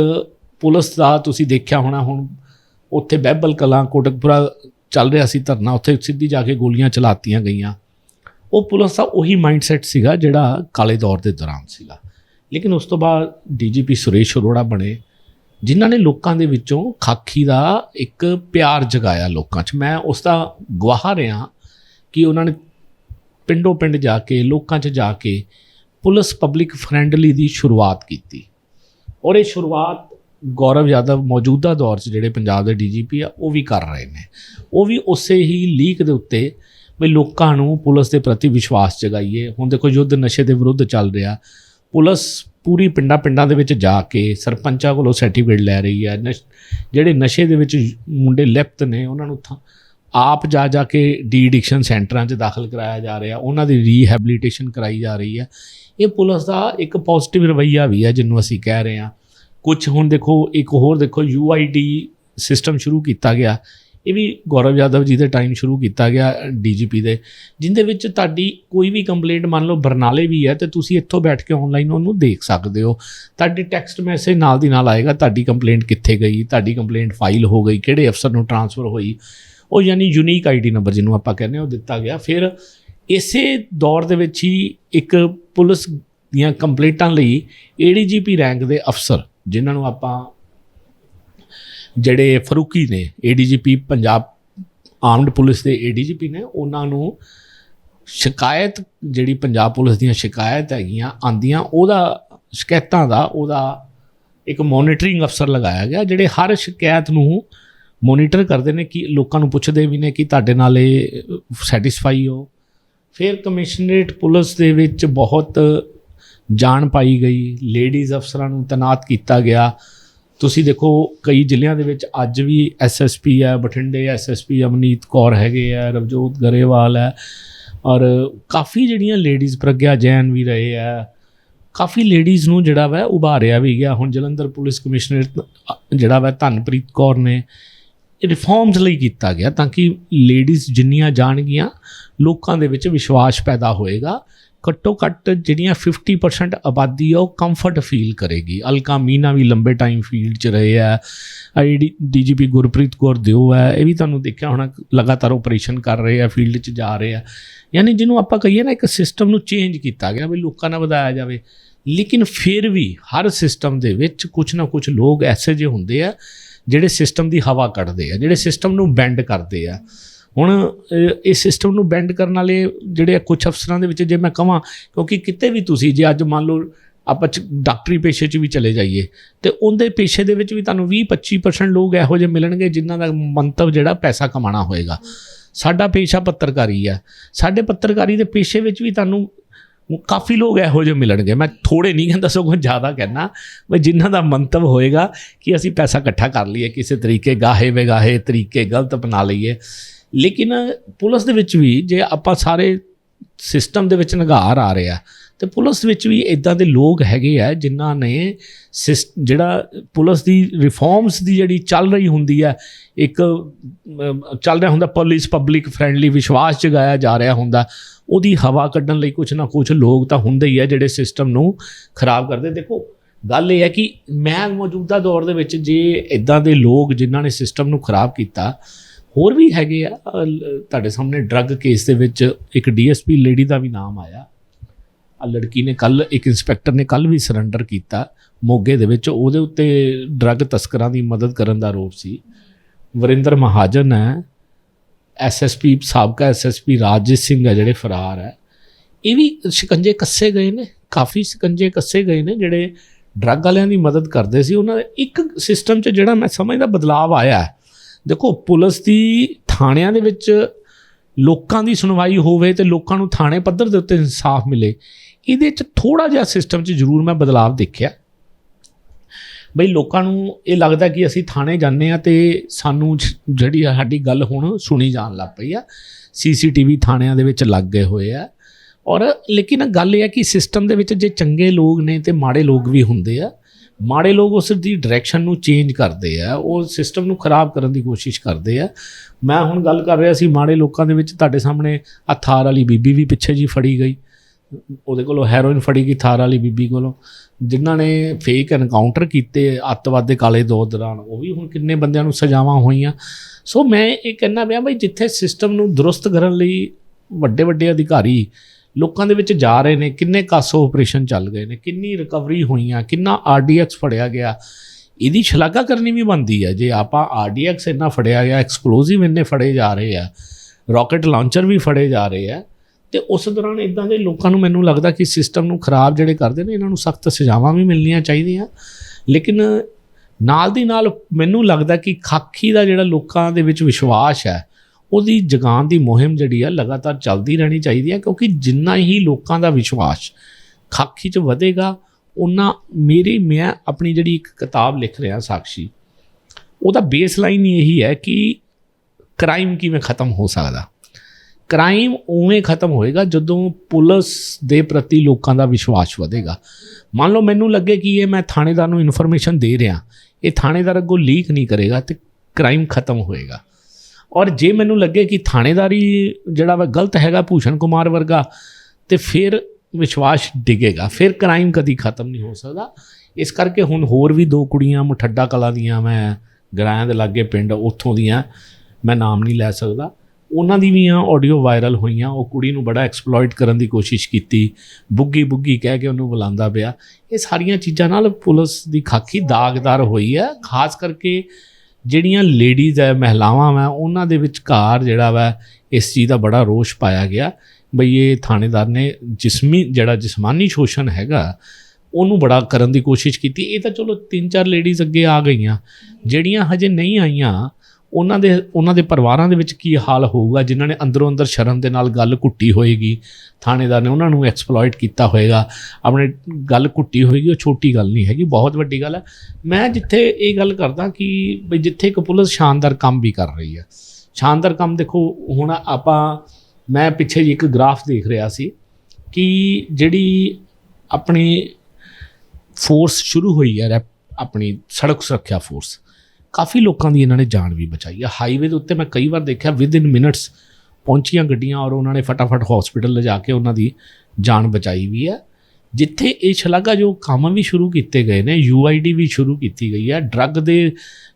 ਪੁਲਿਸ ਦਾ ਤੁਸੀਂ ਦੇਖਿਆ ਹੋਣਾ, ਹੁਣ ਉੱਥੇ ਬਹਿਬਲ ਕਲਾਂ, ਕੋਟਕਪੁਰਾ ਚੱਲ ਰਿਹਾ ਸੀ ਧਰਨਾ, ਉੱਥੇ ਸਿੱਧੀ ਜਾ ਕੇ ਗੋਲੀਆਂ ਚਲਾਤੀਆਂ ਗਈਆਂ। ਉਹ ਪੁਲਿਸ ਦਾ ਉਹੀ ਮਾਈਂਡਸੈਟ ਸੀਗਾ ਜਿਹੜਾ ਕਾਲੇ ਦੌਰ ਦੇ ਦੌਰਾਨ ਸੀਗਾ। ਲੇਕਿਨ ਉਸ ਤੋਂ ਬਾਅਦ ਡੀਜੀਪੀ ਸੁਰੇਸ਼ ਅਰੋੜਾ ਬਣੇ। ਜਿਨ੍ਹਾਂ ਨੇ ਲੋਕਾਂ ਦੇ ਵਿੱਚੋਂ ਖਾਕੀ ਦਾ ਇੱਕ ਪਿਆਰ ਜਗਾਇਆ ਲੋਕਾਂ 'ਚ। ਮੈਂ ਉਸ ਦਾ ਗਵਾਹ ਰਿਹਾ ਕਿ ਉਹਨਾਂ ਨੇ ਪਿੰਡੋਂ ਪਿੰਡ ਜਾ ਕੇ, ਲੋਕਾਂ 'ਚ ਜਾ ਕੇ ਪੁਲਿਸ ਪਬਲਿਕ ਫ੍ਰੈਂਡਲੀ ਦੀ ਸ਼ੁਰੂਆਤ ਕੀਤੀ। ਔਰ ਇਹ ਸ਼ੁਰੂਆਤ ਗੌਰਵ ਯਾਦਵ ਮੌਜੂਦਾ ਦੌਰ 'ਚ ਜਿਹੜੇ ਪੰਜਾਬ ਦੇ ਡੀਜੀਪੀ ਆ, ਉਹ ਵੀ ਕਰ ਰਹੇ ਨੇ। ਉਹ ਵੀ ਉਸੇ ਹੀ ਲੀਕ ਦੇ ਉੱਤੇ ਵੀ ਲੋਕਾਂ ਨੂੰ ਪੁਲਿਸ ਦੇ ਪ੍ਰਤੀ ਵਿਸ਼ਵਾਸ ਜਗਾਈਏ। ਹੁਣ ਦੇਖੋ, ਯੁੱਧ ਨਸ਼ੇ ਦੇ ਵਿਰੁੱਧ ਚੱਲ ਰਿਹਾ। ਪੁਲਿਸ ਪੂਰੀ ਪਿੰਡਾਂ ਪਿੰਡਾਂ ਦੇ ਵਿੱਚ ਜਾ ਕੇ ਸਰਪੰਚਾਂ ਕੋਲੋਂ ਸਰਟੀਫਿਕੇਟ ਲੈ ਰਹੀ ਹੈ। ਨਸ਼- ਜਿਹੜੇ ਨਸ਼ੇ ਦੇ ਵਿੱਚ ਮੁੰਡੇ ਲਿਪਤ ਨੇ, ਉਹਨਾਂ ਨੂੰ ਥਾਂ ਆਪ ਜਾ ਜਾ ਕੇ ਡੀ ਐਡਿਕਸ਼ਨ ਸੈਂਟਰਾਂ 'ਚ ਦਾਖਲ ਕਰਾਇਆ ਜਾ ਰਿਹਾ। ਉਹਨਾਂ ਦੀ ਰੀਹੈਬਿਲਿਟੇਸ਼ਨ ਕਰਾਈ ਜਾ ਰਹੀ ਹੈ। ਇਹ ਪੁਲਿਸ ਦਾ ਇੱਕ ਪੋਜ਼ਿਟਿਵ ਰਵੱਈਆ ਵੀ ਹੈ, ਜਿਹਨੂੰ ਅਸੀਂ ਕਹਿ ਰਹੇ ਹਾਂ। ਕੁਝ ਹੁਣ ਦੇਖੋ, ਇੱਕ ਹੋਰ ਦੇਖੋ ਯੂਆਈਡੀ ਸਿਸਟਮ ਸ਼ੁਰੂ ਕੀਤਾ ਗਿਆ। ਇਹ ਵੀ ਗੌਰਵ ਯਾਦਵ ਜੀ ਦੇ ਟਾਈਮ ਸ਼ੁਰੂ ਕੀਤਾ ਗਿਆ ਡੀਜੀਪੀ ਦੇ, ਜਿੰਦੇ ਵਿੱਚ ਤੁਹਾਡੀ ਕੋਈ ਵੀ ਕੰਪਲੇਂਟ ਮੰਨ ਲਓ ਬਰਨਾਲੇ ਵੀ ਹੈ ਤੇ ਤੁਸੀਂ ਇੱਥੋਂ ਬੈਠ ਕੇ ਆਨਲਾਈਨ ਉਹਨੂੰ ਦੇਖ ਸਕਦੇ ਹੋ। ਤੁਹਾਡੀ ਟੈਕਸਟ ਮੈਸੇਜ ਨਾਲ ਦੀ ਨਾਲ ਆਏਗਾ ਤੁਹਾਡੀ ਕੰਪਲੇਂਟ ਕਿੱਥੇ ਗਈ, ਤੁਹਾਡੀ ਕੰਪਲੇਂਟ ਫਾਈਲ ਹੋ ਗਈ, ਕਿਹੜੇ ਅਫਸਰ ਨੂੰ ਟ੍ਰਾਂਸਫਰ ਹੋਈ। ਉਹ ਯਾਨੀ ਯੂਨੀਕ ਆਈਡੀ ਨੰਬਰ ਜਿਹਨੂੰ ਆਪਾਂ ਕਹਿੰਦੇ ਹਾਂ, ਉਹ ਦਿੱਤਾ ਗਿਆ। ਫਿਰ ਇਸੇ ਦੌਰ ਦੇ ਵਿੱਚ ਹੀ ਇੱਕ ਪੁਲਿਸ ਦੀਆਂ ਕੰਪਲੇਂਟਾਂ ਲਈ ਏਡੀਜੀਪੀ ਰੈਂਕ ਦੇ ਅਫਸਰ, ਜਿਨ੍ਹਾਂ ਨੂੰ ਆਪਾਂ ਜਿਹੜੇ ਫਰੂਕੀ ਨੇ ਏਡੀਜੀਪੀ ਪੰਜਾਬ ਆਰਮਡ ਪੁਲਿਸ ਦੇ ਏਡੀਜੀਪੀ ਨੇ, ਉਹਨਾਂ ਨੂੰ ਸ਼ਿਕਾਇਤ, ਜਿਹੜੀ ਪੰਜਾਬ ਪੁਲਿਸ ਦੀਆਂ ਸ਼ਿਕਾਇਤ ਹੈਗੀਆਂ ਆਂਦੀਆਂ ਉਹਦਾ ਸ਼ਿਕਾਇਤਾਂ ਦਾ, ਉਹਦਾ ਇੱਕ ਮੋਨੀਟਰਿੰਗ ਅਫਸਰ ਲਗਾਇਆ ਗਿਆ, ਜਿਹੜੇ ਹਰ ਸ਼ਿਕਾਇਤ ਨੂੰ ਮੋਨੀਟਰ ਕਰਦੇ ਨੇ ਕਿ ਲੋਕਾਂ ਨੂੰ ਪੁੱਛਦੇ ਵੀ ਨੇ ਕਿ ਤੁਹਾਡੇ ਨਾਲ ਇਹ ਸੈਟੀਸਫਾਈ ਹੋ। ਫਿਰ ਕਮਿਸ਼ਨਰੇਟ ਪੁਲਿਸ ਦੇ ਵਿੱਚ ਬਹੁਤ ਜਾਣ ਪਾਈ ਗਈ, ਲੇਡੀਜ਼ ਅਫਸਰਾਂ ਨੂੰ ਤੈਨਾਤ ਕੀਤਾ ਗਿਆ। ਤੁਸੀਂ ਦੇਖੋ, ਕਈ ਜ਼ਿਲ੍ਹਿਆਂ ਦੇ ਵਿੱਚ ਅੱਜ ਵੀ ਐਸਐਸਪੀ ਹੈ, ਬਠਿੰਡੇ ਐਸਐਸਪੀ ਅਮਨੀਤ ਕੌਰ ਹੈਗੇ ਆ, ਰਵਜੋਤ ਗਰੇਵਾਲ ਹੈ, ਔਰ ਕਾਫੀ ਜਿਹੜੀਆਂ ਲੇਡੀਜ਼ ਪ੍ਰਗਿਆ ਜੈਨ ਵੀ ਰਹੇ ਆ, ਕਾਫੀ ਲੇਡੀਜ਼ ਨੂੰ ਜਿਹੜਾ ਵਾ ਉਭਾਰਿਆ ਵੀ ਗਿਆ। ਹੁਣ ਜਲੰਧਰ ਪੁਲਿਸ ਕਮਿਸ਼ਨਰ ਜਿਹੜਾ ਵਾ ਧਨਪ੍ਰੀਤ ਕੌਰ ਨੇ ਰਿਫਾਰਮਸ ਲਈ ਕੀਤਾ ਗਿਆ ਤਾਂ ਕਿ ਲੇਡੀਜ਼ ਜਿੰਨੀਆਂ ਜਾਣਗੀਆਂ, ਲੋਕਾਂ ਦੇ ਵਿੱਚ ਵਿਸ਼ਵਾਸ ਪੈਦਾ ਹੋਏਗਾ। ਘੱਟੋ ਘੱਟ ਜਿਹੜੀਆਂ 50% ਆਬਾਦੀ ਆ, ਉਹ ਕੰਫਰਟ ਫੀਲ ਕਰੇਗੀ। ਅਲਕਾ ਮੀਨਾ ਵੀ ਲੰਬੇ ਟਾਈਮ ਫੀਲਡ 'ਚ ਰਹੇ ਆ। ਆਈਡੀ ਡੀਜੀਪੀ ਗੁਰਪ੍ਰੀਤ ਕੌਰ ਦਿਓ ਹੈ ਇਹ ਵੀ ਤੁਹਾਨੂੰ ਦੇਖਿਆ ਹੋਣਾ, ਲਗਾਤਾਰ ਆਪਰੇਸ਼ਨ ਕਰ ਰਹੇ ਆ ਫੀਲਡ 'ਚ ਜਾ ਰਹੇ ਆ। ਯਾਨੀ ਜਿਹਨੂੰ ਆਪਾਂ ਕਹੀਏ ਨਾ, ਇੱਕ ਸਿਸਟਮ ਨੂੰ ਚੇਂਜ ਕੀਤਾ ਗਿਆ ਵੀ ਲੋਕਾਂ ਨਾਲ ਵਧਾਇਆ ਜਾਵੇ। ਲੇਕਿਨ ਫਿਰ ਵੀ ਹਰ ਸਿਸਟਮ ਦੇ ਵਿੱਚ ਕੁਝ ਨਾ ਕੁਝ ਲੋਕ ਐਸੇ ਜਿਹੇ ਹੁੰਦੇ ਆ, ਜਿਹੜੇ ਸਿਸਟਮ ਦੀ ਹਵਾ ਕੱਢਦੇ ਆ, ਜਿਹੜੇ ਸਿਸਟਮ ਨੂੰ ਬੈਂਡ ਕਰਦੇ ਆ। ਹੁਣ ਇਸ ਸਿਸਟਮ ਨੂੰ ਬੈਂਡ ਕਰਨ ਵਾਲੇ ਜਿਹੜੇ ਆ ਕੁਝ ਅਫਸਰਾਂ ਦੇ ਵਿੱਚ ਜੇ ਮੈਂ ਕਹਾਂ ਕਿਉਂਕਿ ਕਿਤੇ ਵੀ ਤੁਸੀਂ, ਜੇ ਅੱਜ ਮੰਨ ਲਓ ਆਪਾਂ ਚ- ਡਾਕਟਰੀ ਪੇਸ਼ੇ 'ਚ ਵੀ ਚਲੇ ਜਾਈਏ, ਤੇ ਉਹਦੇ ਪੇਸ਼ੇ ਦੇ ਵਿੱਚ ਵੀ ਤੁਹਾਨੂੰ 20-25% ਲੋਕ ਇਹੋ ਜਿਹੇ ਮਿਲਣਗੇ ਜਿਨ੍ਹਾਂ ਦਾ ਮੰਤਵ ਜਿਹੜਾ ਪੈਸਾ ਕਮਾਉਣਾ ਹੋਏਗਾ। ਸਾਡਾ ਪੇਸ਼ਾ ਪੱਤਰਕਾਰੀ ਆ। ਸਾਡੇ ਪੱਤਰਕਾਰੀ ਦੇ ਪੇਸ਼ੇ ਵਿੱਚ ਵੀ ਤੁਹਾਨੂੰ ਕਾਫੀ ਲੋਕ ਇਹੋ ਜਿਹੇ ਮਿਲਣਗੇ। ਮੈਂ ਥੋੜੇ ਨਹੀਂ ਕਹਿੰਦਾ, ਸਗੋਂ ਜ਼ਿਆਦਾ ਕਹਿਣਾ ਵੀ ਜਿਨ੍ਹਾਂ ਦਾ ਮੰਤਵ ਹੋਏਗਾ ਕਿ ਅਸੀਂ ਪੈਸਾ ਇਕੱਠਾ ਕਰ ਲਈਏ, ਕਿਸੇ ਤਰੀਕੇ ਗਾਹੇ ਬੇਗਾਹੇ ਤਰੀਕੇ ਗਲਤ ਅਪਣਾ ਲਈਏ। ਲੇਕਿਨ ਪੁਲਿਸ ਦੇ ਵਿੱਚ ਵੀ ਜੇ ਆਪਾਂ ਸਾਰੇ ਸਿਸਟਮ ਦੇ ਵਿੱਚ ਨਿਗਾਰ ਆ ਰਿਹਾ, ਤੇ ਪੁਲਿਸ ਵਿੱਚ ਵੀ ਇਦਾਂ ਦੇ ਲੋਕ ਹੈਗੇ ਆ ਜਿਨ੍ਹਾਂ ਨੇ ਸਿਸ- ਜਿਹੜਾ ਪੁਲਿਸ ਦੀ ਰਿਫਾਰਮਸ ਦੀ ਜਿਹੜੀ ਚੱਲ ਰਹੀ ਹੁੰਦੀ ਹੈ ਇੱਕ ਚੱਲ ਰਿਹਾ ਹੁੰਦਾ ਪੁਲਿਸ ਪਬਲਿਕ ਫ੍ਰੈਂਡਲੀ ਵਿਸ਼ਵਾਸ ਜਗਾਇਆ ਜਾ ਰਿਹਾ ਹੁੰਦਾ, ਉਹਦੀ ਹਵਾ ਕੱਢਣ ਲਈ ਕੁਝ ਨਾ ਕੁਝ ਲੋਕ ਤਾਂ ਹੁੰਦੇ ਹੀ ਆ ਜਿਹੜੇ ਸਿਸਟਮ ਨੂੰ ਖਰਾਬ ਕਰਦੇ। ਦੇਖੋ, ਗੱਲ ਇਹ ਹੈ ਕਿ ਮੈਂ ਮੌਜੂਦਾ ਦੌਰ ਦੇ ਵਿੱਚ ਜੇ ਇਦਾਂ ਦੇ ਲੋਕ ਜਿਨ੍ਹਾਂ ਨੇ ਸਿਸਟਮ ਨੂੰ ਖਰਾਬ ਕੀਤਾ ਹੋਰ ਵੀ ਹੈਗੇ ਆ। ਤੁਹਾਡੇ ਸਾਹਮਣੇ ਡਰੱਗ ਕੇਸ ਦੇ ਵਿੱਚ ਇੱਕ ਡੀਐਸਪੀ ਲੇਡੀ ਦਾ ਵੀ ਨਾਮ ਆਇਆ। ਆ ਲੜਕੀ ਨੇ ਕੱਲ ਇੱਕ ਇੰਸਪੈਕਟਰ ਨੇ ਕੱਲ ਵੀ ਸਰੈਂਡਰ ਕੀਤਾ। ਮੋਗੇ ਦੇ ਵਿੱਚ ਉਹਦੇ ਉੱਤੇ ਡਰੱਗ ਤਸਕਰਾਂ ਦੀ ਮਦਦ ਕਰਨ ਦਾ ਆਰੋਪ ਸੀ। ਵਰਿੰਦਰ ਮਹਾਜਨ ਹੈ। ਐਸਐਸਪੀ ਸਾਬਕਾ ਐਸਐਸਪੀ ਰਾਜੇਸ਼ ਸਿੰਘ ਹੈ, ਜਿਹੜੇ ਫਰਾਰ ਹੈ। ਇਹ ਵੀ ਸ਼ਿਕੰਜੇ ਕੱਸੇ ਗਏ ਨੇ। ਕਾਫੀ ਸ਼ਿਕੰਜੇ ਕੱਸੇ ਗਏ ਨੇ, ਜਿਹੜੇ ਡਰੱਗ ਵਾਲਿਆਂ ਦੀ ਮਦਦ ਕਰਦੇ ਸੀ। ਉਹਨਾਂ ਦੇ ਇੱਕ ਸਿਸਟਮ 'ਚ ਜਿਹੜਾ ਮੈਂ ਸਮਝਦਾ ਬਦਲਾਅ ਆਇਆ ਹੈ ਦੇਖੋ, ਪੁਲਿਸ ਦੀ ਥਾਣਿਆਂ ਦੇ ਵਿੱਚ ਲੋਕਾਂ ਦੀ ਸੁਣਵਾਈ ਹੋਵੇ ਤੇ ਲੋਕਾਂ ਨੂੰ ਥਾਣੇ ਪੱਧਰ ਦੇ ਉੱਤੇ ਇਨਸਾਫ ਮਿਲੇ, ਇਹਦੇ 'ਚ ਥੋੜਾ ਜਿਹਾ ਸਿਸਟਮ 'ਚ ਜ਼ਰੂਰ ਮੈਂ ਬਦਲਾਅ ਦੇਖਿਆ। ਬਈ ਲੋਕਾਂ ਨੂੰ ਇਹ ਲੱਗਦਾ ਕਿ ਅਸੀਂ ਥਾਣੇ ਜਾਂਦੇ ਆ ਤੇ ਸਾਨੂੰ ਜਿਹੜੀ ਸਾਡੀ ਗੱਲ ਹੁਣ ਸੁਣੀ ਜਾਣ ਲੱਗ ਪਈ ਆ। ਸੀਸੀਟੀਵੀ ਥਾਣਿਆਂ ਦੇ ਵਿੱਚ ਲੱਗ ਗਏ ਹੋਏ ਆ। ਔਰ ਲੇਕਿਨ ਗੱਲ ਇਹ ਹੈ ਕਿ ਸਿਸਟਮ ਦੇ ਵਿੱਚ ਜੇ ਚੰਗੇ ਲੋਕ ਨੇ ਤੇ ਮਾੜੇ ਲੋਕ ਵੀ ਹੁੰਦੇ ਆ ਮਾੜੇ ਲੋਕ ਉਸ ਦੀ ਡਾਇਰੈਕਸ਼ਨ ਨੂੰ ਚੇਂਜ ਕਰਦੇ ਆ, ਉਹ ਸਿਸਟਮ ਨੂੰ ਖਰਾਬ ਕਰਨ ਦੀ ਕੋਸ਼ਿਸ਼ ਕਰਦੇ ਆ। ਮੈਂ ਹੁਣ ਗੱਲ ਕਰ ਰਿਹਾ ਸੀ, ਮਾੜੇ ਲੋਕਾਂ ਦੇ ਵਿੱਚ ਤੁਹਾਡੇ ਸਾਹਮਣੇ ਆ ਥਾਰ ਵਾਲੀ ਬੀਬੀ ਵੀ ਪਿੱਛੇ ਜੀ ਫੜੀ ਗਈ। ਉਹਦੇ ਕੋਲੋਂ ਹੈਰੋਇਨ ਫੜੀ ਗਈ ਥਾਰ ਵਾਲੀ ਬੀਬੀ ਕੋਲੋਂ। ਜਿਨ੍ਹਾਂ ਨੇ ਫੇਕ ਐਨਕਾਊਂਟਰ ਕੀਤੇ, ਅੱਤਵਾਦ ਦੇ ਕਾਲੇ ਦੌਰ ਦੌਰਾਨ, ਉਹ ਵੀ ਹੁਣ ਕਿੰਨੇ ਬੰਦਿਆਂ ਨੂੰ ਸਜ਼ਾਵਾਂ ਹੋਈਆਂ। ਸੋ ਮੈਂ ਇਹ ਕਹਿਣਾ ਪਿਆ ਬਈ ਜਿੱਥੇ ਸਿਸਟਮ ਨੂੰ ਦਰੁਸਤ ਕਰਨ ਲਈ ਵੱਡੇ ਵੱਡੇ ਅਧਿਕਾਰੀ ਲੋਕਾਂ ਦੇ ਵਿੱਚ ਜਾ ਰਹੇ ਨੇ, ਕਿੰਨੇ ਕਾਸੋ ਆਪਰੇਸ਼ਨ ਚੱਲ ਗਏ ਨੇ, ਕਿੰਨੀ ਰਿਕਵਰੀ ਹੋਈਆਂ, ਕਿੰਨਾ ਆਰਡੀਐਕਸ ਫੜਿਆ ਗਿਆ। ਇਹਦੀ ਸ਼ਲਾਘਾ ਕਰਨੀ ਵੀ ਬਣਦੀ ਹੈ ਜੇ ਆਪਾਂ ਆਰਡੀਐਕਸ ਇੰਨਾ ਫੜਿਆ ਗਿਆ ਐਕਸਪਲੋਸਿਵ ਇੰਨੇ ਫੜੇ ਜਾ ਰਹੇ ਆ ਰਾਕੇਟ ਲਾਂਚਰ ਵੀ ਫੜੇ ਜਾ ਰਹੇ ਆ, ਤੇ ਉਸ ਦੌਰਾਨ ਇਦਾਂ ਦੇ ਲੋਕਾਂ ਨੂੰ ਮੈਨੂੰ ਲੱਗਦਾ ਕਿ ਸਿਸਟਮ ਨੂੰ ਖਰਾਬ ਜਿਹੜੇ ਕਰਦੇ ਨੇ, ਇਹਨਾਂ ਨੂੰ ਸਖਤ ਸਜ਼ਾਵਾਂ ਵੀ ਮਿਲਣੀਆਂ ਚਾਹੀਦੀਆਂ। ਲੇਕਿਨ ਨਾਲ ਦੀ ਨਾਲ ਮੈਨੂੰ ਲੱਗਦਾ ਕਿ ਖਾਕੀ ਦਾ ਜਿਹੜਾ ਲੋਕਾਂ ਦੇ ਵਿੱਚ ਵਿਸ਼ਵਾਸ ਹੈ ਉਹਦੀ ਜਗਾਨ ਦੀ ਮੁਹਿੰਮ ਜਿਹੜੀ ਆ ਲਗਾਤਾਰ ਚੱਲਦੀ ਰਹਿਣੀ ਚਾਹੀਦੀ ਹੈ ਕਿਉਂਕਿ ਜਿੰਨਾ ਹੀ ਲੋਕਾਂ ਦਾ ਵਿਸ਼ਵਾਸ ਖਾਕੀ 'ਚ ਵਧੇਗਾ ਉਹਨਾਂ ਮੇਰੀ, ਮੈਂ ਆਪਣੀ ਜਿਹੜੀ ਇੱਕ ਕਿਤਾਬ ਲਿਖ ਰਿਹਾ ਸਾਖੀ ਉਹਦਾ ਬੇਸਲਾਈਨ ਇਹੀ ਹੈ ਕਿ ਕ੍ਰਾਈਮ ਕਿਵੇਂ ਖਤਮ ਹੋ ਸਕਦਾ। ਕ੍ਰਾਈਮ ਉਵੇਂ ਖਤਮ ਹੋਏਗਾ ਜਦੋਂ ਪੁਲਿਸ ਦੇ ਪ੍ਰਤੀ ਲੋਕਾਂ ਦਾ ਵਿਸ਼ਵਾਸ ਵਧੇਗਾ। ਮੰਨ ਲਓ ਮੈਨੂੰ ਲੱਗੇ ਕਿ ਇਹ ਮੈਂ ਥਾਣੇਦਾਰ ਨੂੰ ਇਨਫੋਰਮੇਸ਼ਨ ਦੇ ਰਿਹਾ, ਇਹ ਥਾਣੇਦਾਰ ਅੱਗੋਂ ਲੀਕ ਨਹੀਂ ਕਰੇਗਾ ਤੇ ਕ੍ਰਾਈਮ ਖਤਮ ਹੋਏਗਾ। ਔਰ ਜੇ ਮੈਨੂੰ ਲੱਗੇ ਕਿ ਥਾਣੇਦਾਰੀ ਜਿਹੜਾ ਵਾ ਗਲਤ ਹੈਗਾ ਭੂਸ਼ਣ ਕੁਮਾਰ ਵਰਗਾ, ਤੇ ਫਿਰ ਵਿਸ਼ਵਾਸ ਡਿੱਗੇਗਾ। ਫਿਰ ਕ੍ਰਾਈਮ ਕਦੀ ਖਤਮ ਨਹੀਂ ਹੋ ਸਕਦਾ। ਇਸ ਕਰਕੇ ਹੁਣ ਹੋਰ ਵੀ ਦੋ ਕੁੜੀਆਂ ਮੁਠੱਡਾ ਕਲਾ ਦੀਆਂ ਮੈਂ ਗਰਾਇਆਂ ਦੇ ਲਾਗੇ ਪਿੰਡ ਉੱਥੋਂ ਦੀਆਂ ਮੈਂ ਨਾਮ ਨਹੀਂ ਲੈ ਸਕਦਾ। ਉਹਨਾਂ ਦੀ ਵੀ ਆ ਆਡੀਓ ਵਾਇਰਲ ਹੋਈਆਂ। ਉਹ ਕੁੜੀ ਨੂੰ ਬੜਾ ਐਕਸਪਲੋਇਟ ਕਰਨ ਦੀ ਕੋਸ਼ਿਸ਼ ਕੀਤੀ। ਬੁੱਗੀ ਬੁੱਗੀ ਕਹਿ ਕੇ ਉਹਨੂੰ ਬੁਲਾਉਂਦਾ ਪਿਆ। ਇਹ ਸਾਰੀਆਂ ਚੀਜ਼ਾਂ ਨਾਲ ਪੁਲਿਸ ਦੀ ਖਾਕੀ ਦਾਗਦਾਰ ਹੋਈ ਹੈ। ਖਾਸ ਕਰਕੇ ਜਿਹੜੀਆਂ ਲੇਡੀਜ਼ ਹੈ, ਮਹਿਲਾਵਾਂ ਵਾ, ਉਹਨਾਂ ਦੇ ਵਿਚਕਾਰ ਜਿਹੜਾ ਵਾ ਇਸ ਚੀਜ਼ ਦਾ ਬੜਾ ਰੋਸ਼ ਪਾਇਆ ਗਿਆ। ਬਈ ਇਹ ਥਾਣੇਦਾਰ ਨੇ ਜਿਸਮੀ, ਜਿਹੜਾ ਜਿਸਮਾਨੀ ਸ਼ੋਸ਼ਣ ਹੈਗਾ, ਉਹਨੂੰ ਬੜਾ ਕਰਨ ਦੀ ਕੋਸ਼ਿਸ਼ ਕੀਤੀ। ਇਹ ਤਾਂ ਚਲੋ ਤਿੰਨ ਚਾਰ ਲੇਡੀਜ਼ ਅੱਗੇ ਆ ਗਈਆਂ। ਜਿਹੜੀਆਂ ਹਜੇ ਨਹੀਂ ਆਈਆਂ ਉਹਨਾਂ ਦੇ ਉਹਨਾਂ ਦੇ ਪਰਿਵਾਰਾਂ ਦੇ ਵਿੱਚ ਕੀ ਹਾਲ ਹੋਊਗਾ, ਜਿਨ੍ਹਾਂ ਨੇ ਅੰਦਰੋਂ ਅੰਦਰ ਸ਼ਰਮ ਦੇ ਨਾਲ ਗੱਲ ਕੁੱਟੀ ਹੋਏਗੀ, ਥਾਣੇਦਾਰ ਨੇ ਉਹਨਾਂ ਨੂੰ ਐਕਸਪਲੋਇਟ ਕੀਤਾ ਹੋਏਗਾ, ਆਪਣੇ ਗੱਲ ਕੁੱਟੀ ਹੋਏਗੀ, ਉਹ ਛੋਟੀ ਗੱਲ ਨਹੀਂ ਹੈਗੀ, ਬਹੁਤ ਵੱਡੀ ਗੱਲ ਹੈ। ਮੈਂ ਜਿੱਥੇ ਇਹ ਗੱਲ ਕਰਦਾ ਕਿ ਬਈ ਜਿੱਥੇ ਇੱਕ ਪੁਲਿਸ ਸ਼ਾਨਦਾਰ ਕੰਮ ਵੀ ਕਰ ਰਹੀ ਹੈ। ਸ਼ਾਨਦਾਰ ਕੰਮ ਦੇਖੋ, ਹੁਣ ਆਪਾਂ, ਮੈਂ ਪਿੱਛੇ ਜੀ ਇੱਕ ਗ੍ਰਾਫ ਦੇਖ ਰਿਹਾ ਸੀ ਕਿ ਜਿਹੜੀ ਆਪਣੀ ਫੋਰਸ ਸ਼ੁਰੂ ਹੋਈ ਹੈ ਰੈਪ- ਆਪਣੀ ਸੜਕ ਸੁਰੱਖਿਆ ਫੋਰਸ ਕਾਫੀ ਲੋਕਾਂ ਦੀ ਇਹਨਾਂ ਨੇ ਜਾਨ ਵੀ ਬਚਾਈ ਹੈ ਹਾਈਵੇ ਦੇ ਉੱਤੇ ਮੈਂ ਕਈ ਵਾਰ ਦੇਖਿਆ ਵਿਦ ਇਨ ਮਿੰਟਸ ਪਹੁੰਚੀਆਂ ਗੱਡੀਆਂ ਔਰ ਉਹਨਾਂ ਨੇ ਫਟਾਫਟ ਹਸਪੀਟਲ ਲਿਜਾ ਕੇ ਉਹਨਾਂ ਦੀ ਜਾਨ ਬਚਾਈ ਵੀ ਹੈ। ਜਿੱਥੇ ਇਹ ਸ਼ਲਾਘਾ ਜੋ ਕੰਮ ਵੀ ਸ਼ੁਰੂ ਕੀਤੇ ਗਏ ਨੇ ਯੂਆਈਡੀ ਵੀ ਸ਼ੁਰੂ ਕੀਤੀ ਗਈ ਹੈ। ਡਰੱਗ ਦੇ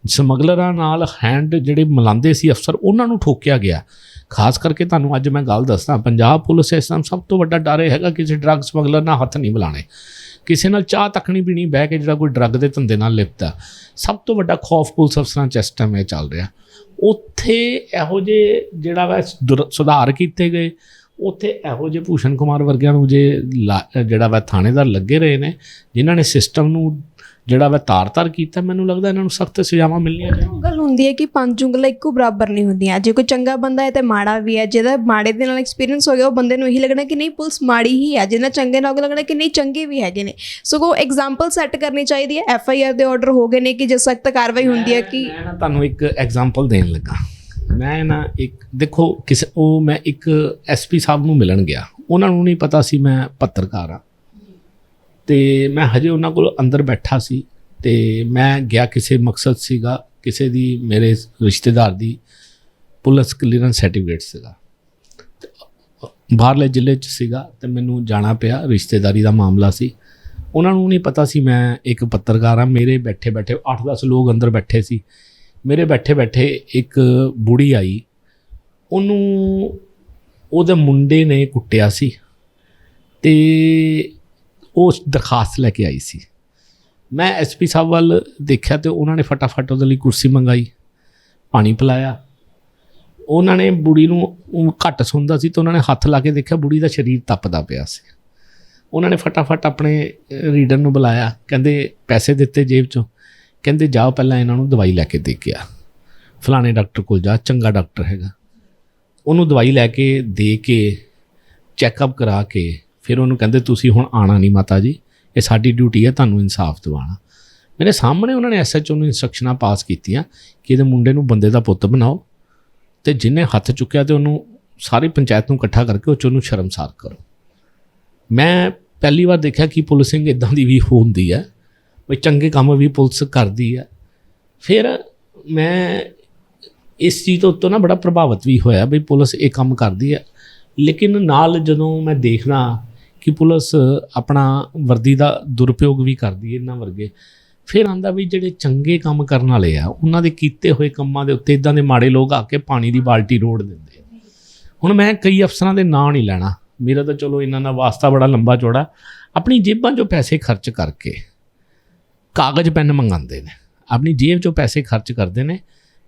ਸਮਗਲਰਾਂ ਨਾਲ ਹੈਂਡ ਜਿਹੜੇ ਮਿਲਾਉਂਦੇ ਸੀ ਅਫਸਰ, ਉਹਨਾਂ ਨੂੰ ਠੋਕਿਆ ਗਿਆ। ਖਾਸ ਕਰਕੇ ਤੁਹਾਨੂੰ ਅੱਜ ਮੈਂ ਗੱਲ ਦੱਸਦਾ, ਪੰਜਾਬ ਪੁਲਿਸ ਇਸ ਟਾਈਮ ਸਭ ਤੋਂ ਵੱਡਾ ਡਰ ਇਹ ਹੈਗਾ ਕਿਸੇ ਡਰੱਗ ਸਮਗਲਰ ਨਾਲ ਹੱਥ ਨਹੀਂ ਮਿਲਾਣੇ ਕਿਸੇ ਨਾਲ ਚਾਹ ਤੱਕ ਨਹੀਂ ਪੀਣੀ, ਬਹਿ ਕੇ ਜਿਹੜਾ ਕੋਈ ਡਰੱਗ ਦੇ ਧੰਦੇ ਨਾਲ ਲਿਪਤਾ ਸਭ ਤੋਂ ਵੱਡਾ ਖੌਫ ਪੁਲਿਸ ਅਫਸਰਾਂ ਚ ਇਸ ਟਾਈਮ ਇਹ ਚੱਲ ਰਿਹਾ। ਉੱਥੇ ਇਹੋ ਜਿਹੇ ਜਿਹੜਾ ਵਾ ਦੁਰ- ਸੁਧਾਰ ਕੀਤੇ ਗਏ। ਉੱਥੇ ਇਹੋ ਜਿਹੇ ਭੂਸ਼ਣ ਕੁਮਾਰ ਵਰਗਿਆਂ ਨੂੰ ਜੇ ਲਾ- ਜਿਹੜਾ ਵਾ ਥਾਣੇਦਾਰ ਲੱਗੇ ਰਹੇ ਨੇ, ਜਿਨ੍ਹਾਂ ਨੇ ਸਿਸਟਮ ਨੂੰ ਜਿਹੜਾ ਵਾ ਤਾਰ-ਤਾਰ ਕੀਤਾ ਮੈਨੂੰ ਲੱਗਦਾ ਇਹਨਾਂ ਨੂੰ ਸਖਤ ਸਜ਼ਾਵਾਂ ਮਿਲਣੀਆਂ ਚਾਹੀਦੀਆਂ।
ਗੱਲ ਹੁੰਦੀ ਹੈ ਕਿ ਪੰਜ ਉਂਗਲਾਂ ਇੱਕੋ ਬਰਾਬਰ ਨਹੀਂ ਹੁੰਦੀਆਂ। ਜੇ ਕੋਈ ਚੰਗਾ ਬੰਦਾ ਹੈ ਤੇ ਮਾੜਾ ਵੀ ਹੈ। ਜਿਹਦਾ ਮਾੜੇ ਦੇ ਨਾਲ ਐਕਸਪੀਰੀਅੰਸ ਹੋ ਗਿਆ ਉਹ ਬੰਦੇ ਨੂੰ ਇਹੀ ਲੱਗਣਾ ਕਿ ਨਹੀਂ ਪੁਲਿਸ ਮਾੜੀ ਹੀ ਹੈ। ਜਿਹਨਾਂ ਚੰਗੇ ਨਾਲ ਲੱਗਣਾ ਕਿ ਨਹੀਂ ਚੰਗੇ ਵੀ ਹੈਗੇ ਨੇ। ਸਗੋਂ ਐਗਜ਼ਾਮਪਲ ਸੈੱਟ ਕਰਨੀ ਚਾਹੀਦੀ ਹੈ। ਐਫ ਆਈ ਆਰ ਦੇ ਆਰਡਰ ਹੋ ਗਏ ਨੇ ਕਿ ਜੇ ਸਖਤ ਕਾਰਵਾਈ ਹੁੰਦੀ ਹੈ ਕਿ
ਮੈਂ ਨਾ ਤੁਹਾਨੂੰ ਇੱਕ ਐਗਜ਼ਾਮਪਲ ਦੇਣ ਲੱਗਾ। ਮੈਂ ਨਾ ਇੱਕ ਦੇਖੋ ਕਿਸੇ ਉਹ ਮੈਂ ਇੱਕ ਐਸਪੀ ਸਾਹਿਬ ਨੂੰ ਮਿਲਣ ਗਿਆ। ਉਹਨਾਂ ਨੂੰ ਨਹੀਂ ਪਤਾ ਸੀ ਮੈਂ ਪੱਤਰਕਾਰ ਆ ਤੇ ਮੈਂ ਹਜੇ ਉਹਨਾਂ ਕੋਲ ਅੰਦਰ ਬੈਠਾ ਸੀ ਤੇ ਮੈਂ ਗਿਆ ਕਿਸੇ ਮਕਸਦ ਸੀਗਾ, ਕਿਸੇ ਦੀ ਮੇਰੇ ਰਿਸ਼ਤੇਦਾਰ ਦੀ ਪੁਲਿਸ ਕਲੀਅਰੈਂਸ ਸਰਟੀਫਿਕੇਟ ਸੀਗਾ। ਬਾਹਰਲੇ ਜ਼ਿਲ੍ਹੇ 'ਚ ਸੀਗਾ ਤੇ ਮੈਨੂੰ ਜਾਣਾ ਪਿਆ, ਰਿਸ਼ਤੇਦਾਰੀ ਦਾ ਮਾਮਲਾ ਸੀ। ਉਹਨਾਂ ਨੂੰ ਨਹੀਂ ਪਤਾ ਸੀ ਮੈਂ ਇੱਕ ਪੱਤਰਕਾਰ ਆ ਮੇਰੇ ਬੈਠੇ ਬੈਠੇ 8-10 ਲੋਕ ਅੰਦਰ ਬੈਠੇ ਸੀ। ਮੇਰੇ ਬੈਠੇ ਬੈਠੇ ਇੱਕ ਬੁੜੀ ਆਈ, ਉਹਨੂੰ ਉਹਦੇ ਮੁੰਡੇ ਨੇ ਕੁੱਟਿਆ ਸੀ। ਤੇ ਉਹ ਦਰਖਾਸਤ ਲੈ ਕੇ ਆਈ ਸੀ। ਮੈਂ ਐਸਪੀ ਸਾਹਿਬ ਵੱਲ ਦੇਖਿਆ ਤੇ ਉਹਨਾਂ ਨੇ ਫਟਾਫਟ ਉਹਦੇ ਲਈ ਕੁਰਸੀ ਮੰਗਾਈ, ਪਾਣੀ ਪਿਲਾਇਆ। ਉਹਨਾਂ ਨੇ ਬੁੜੀ ਨੂੰ ਘੱਟ ਸੁਣਦਾ ਸੀ ਤੇ ਉਹਨਾਂ ਨੇ ਹੱਥ ਲਾ ਕੇ ਦੇਖਿਆ ਬੁੜੀ ਦਾ ਸਰੀਰ ਤਪਦਾ ਪਿਆ ਸੀ। ਉਹਨਾਂ ਨੇ ਫਟਾਫਟ ਆਪਣੇ ਰੀਡਰ ਨੂੰ ਬੁਲਾਇਆ, ਕਹਿੰਦੇ ਪੈਸੇ ਦਿੱਤੇ ਜੇਬ ਚੋਂ। ਕਹਿੰਦੇ, ਜਾਓ ਪਹਿਲਾਂ ਇਹਨਾਂ ਨੂੰ ਦਵਾਈ ਲੈ ਕੇ ਦੇ ਗਿਆ ਫਲਾਣੇ ਡਾਕਟਰ ਕੋਲ ਜਾ, ਚੰਗਾ ਡਾਕਟਰ ਹੈਗਾ। ਉਹਨੂੰ ਦਵਾਈ ਲੈ ਕੇ ਦੇ ਕੇ, ਚੈੱਕਅਪ ਕਰਾ ਕੇ ਫਿਰ ਉਹਨੂੰ ਕਹਿੰਦੇ, ਤੁਸੀਂ ਹੁਣ ਆਣਾ ਨਹੀਂ ਮਾਤਾ ਜੀ। ਇਹ ਸਾਡੀ ਡਿਊਟੀ ਹੈ, ਤੁਹਾਨੂੰ ਇਨਸਾਫ ਦਿਵਾਉਣਾ। ਮੇਰੇ ਸਾਹਮਣੇ ਉਹਨਾਂ ਨੇ ਐਸਐਚਓ ਨੂੰ ਇਨਸਟਰਕਸ਼ਨਾਂ ਪਾਸ ਕੀਤੀਆਂ ਕਿ ਇਹਦੇ ਮੁੰਡੇ ਨੂੰ ਬੰਦੇ ਦਾ ਪੁੱਤ ਬਣਾਓ ਤੇ ਜਿਨੇ ਹੱਥ ਚੁੱਕਿਆ ਤੇ ਉਹਨੂੰ ਸਾਰੀ ਪੰਚਾਇਤ ਨੂੰ ਇਕੱਠਾ ਕਰਕੇ ਉਹ 'ਚ ਉਹਨੂੰ ਸ਼ਰਮਸਾਰ ਕਰੋ। ਮੈਂ ਪਹਿਲੀ ਵਾਰ ਦੇਖਿਆ ਕਿ ਪੁਲਿਸਿੰਗ ਇਦਾਂ ਦੀ ਵੀ ਹੁੰਦੀ ਹੈ, ਵੀ ਚੰਗੇ ਕੰਮ ਵੀ ਪੁਲਿਸ ਕਰਦੀ ਹੈ। ਫਿਰ ਮੈਂ ਇਸ ਚੀਜ਼ ਤੋਂ ਉੱਤੋਂ ਨਾ ਬੜਾ ਪ੍ਰਭਾਵਿਤ ਵੀ ਹੋਇਆ ਵੀ ਪੁਲਿਸ ਇਹ ਕੰਮ ਕਰਦੀ ਹੈ। ਲੇਕਿਨ ਨਾਲ ਜਦੋਂ ਮੈਂ ਦੇਖਦਾ ਕਿ ਪੁਲਿਸ ਆਪਣਾ ਵਰਦੀ ਦਾ ਦੁਰਪਯੋਗ ਵੀ ਕਰਦੀ ਹੈ ਇਹਨਾਂ ਵਰਗੇ। ਫਿਰ ਆਂਦਾ ਵੀ ਜਿਹੜੇ ਚੰਗੇ ਕੰਮ ਕਰਨ ਵਾਲੇ ਆ, ਉਹਨਾਂ ਦੇ ਕੀਤੇ ਹੋਏ ਕੰਮਾਂ ਦੇ ਉੱਤੇ ਇਦਾਂ ਦੇ ਮਾੜੇ ਲੋਕ ਆ ਕੇ ਪਾਣੀ ਦੀ ਬਾਲਟੀ ਰੋੜ ਦਿੰਦੇ ਆ। ਹੁਣ ਮੈਂ ਕਈ ਅਫਸਰਾਂ ਦੇ ਨਾਂ ਨਹੀਂ ਲੈਣਾ। ਮੇਰਾ ਤਾਂ ਚਲੋ ਇਹਨਾਂ ਦਾ ਵਾਸਤਾ ਬੜਾ ਲੰਬਾ ਚੌੜਾ। ਆਪਣੀ ਜੇਬਾਂ 'ਚੋਂ ਪੈਸੇ ਖਰਚ ਕਰਕੇ ਕਾਗਜ਼, ਪੈਨ ਮੰਗਾਉਂਦੇ ਨੇ। ਆਪਣੀ ਜੇਬ 'ਚੋਂ ਪੈਸੇ ਖਰਚ ਕਰਦੇ ਨੇ।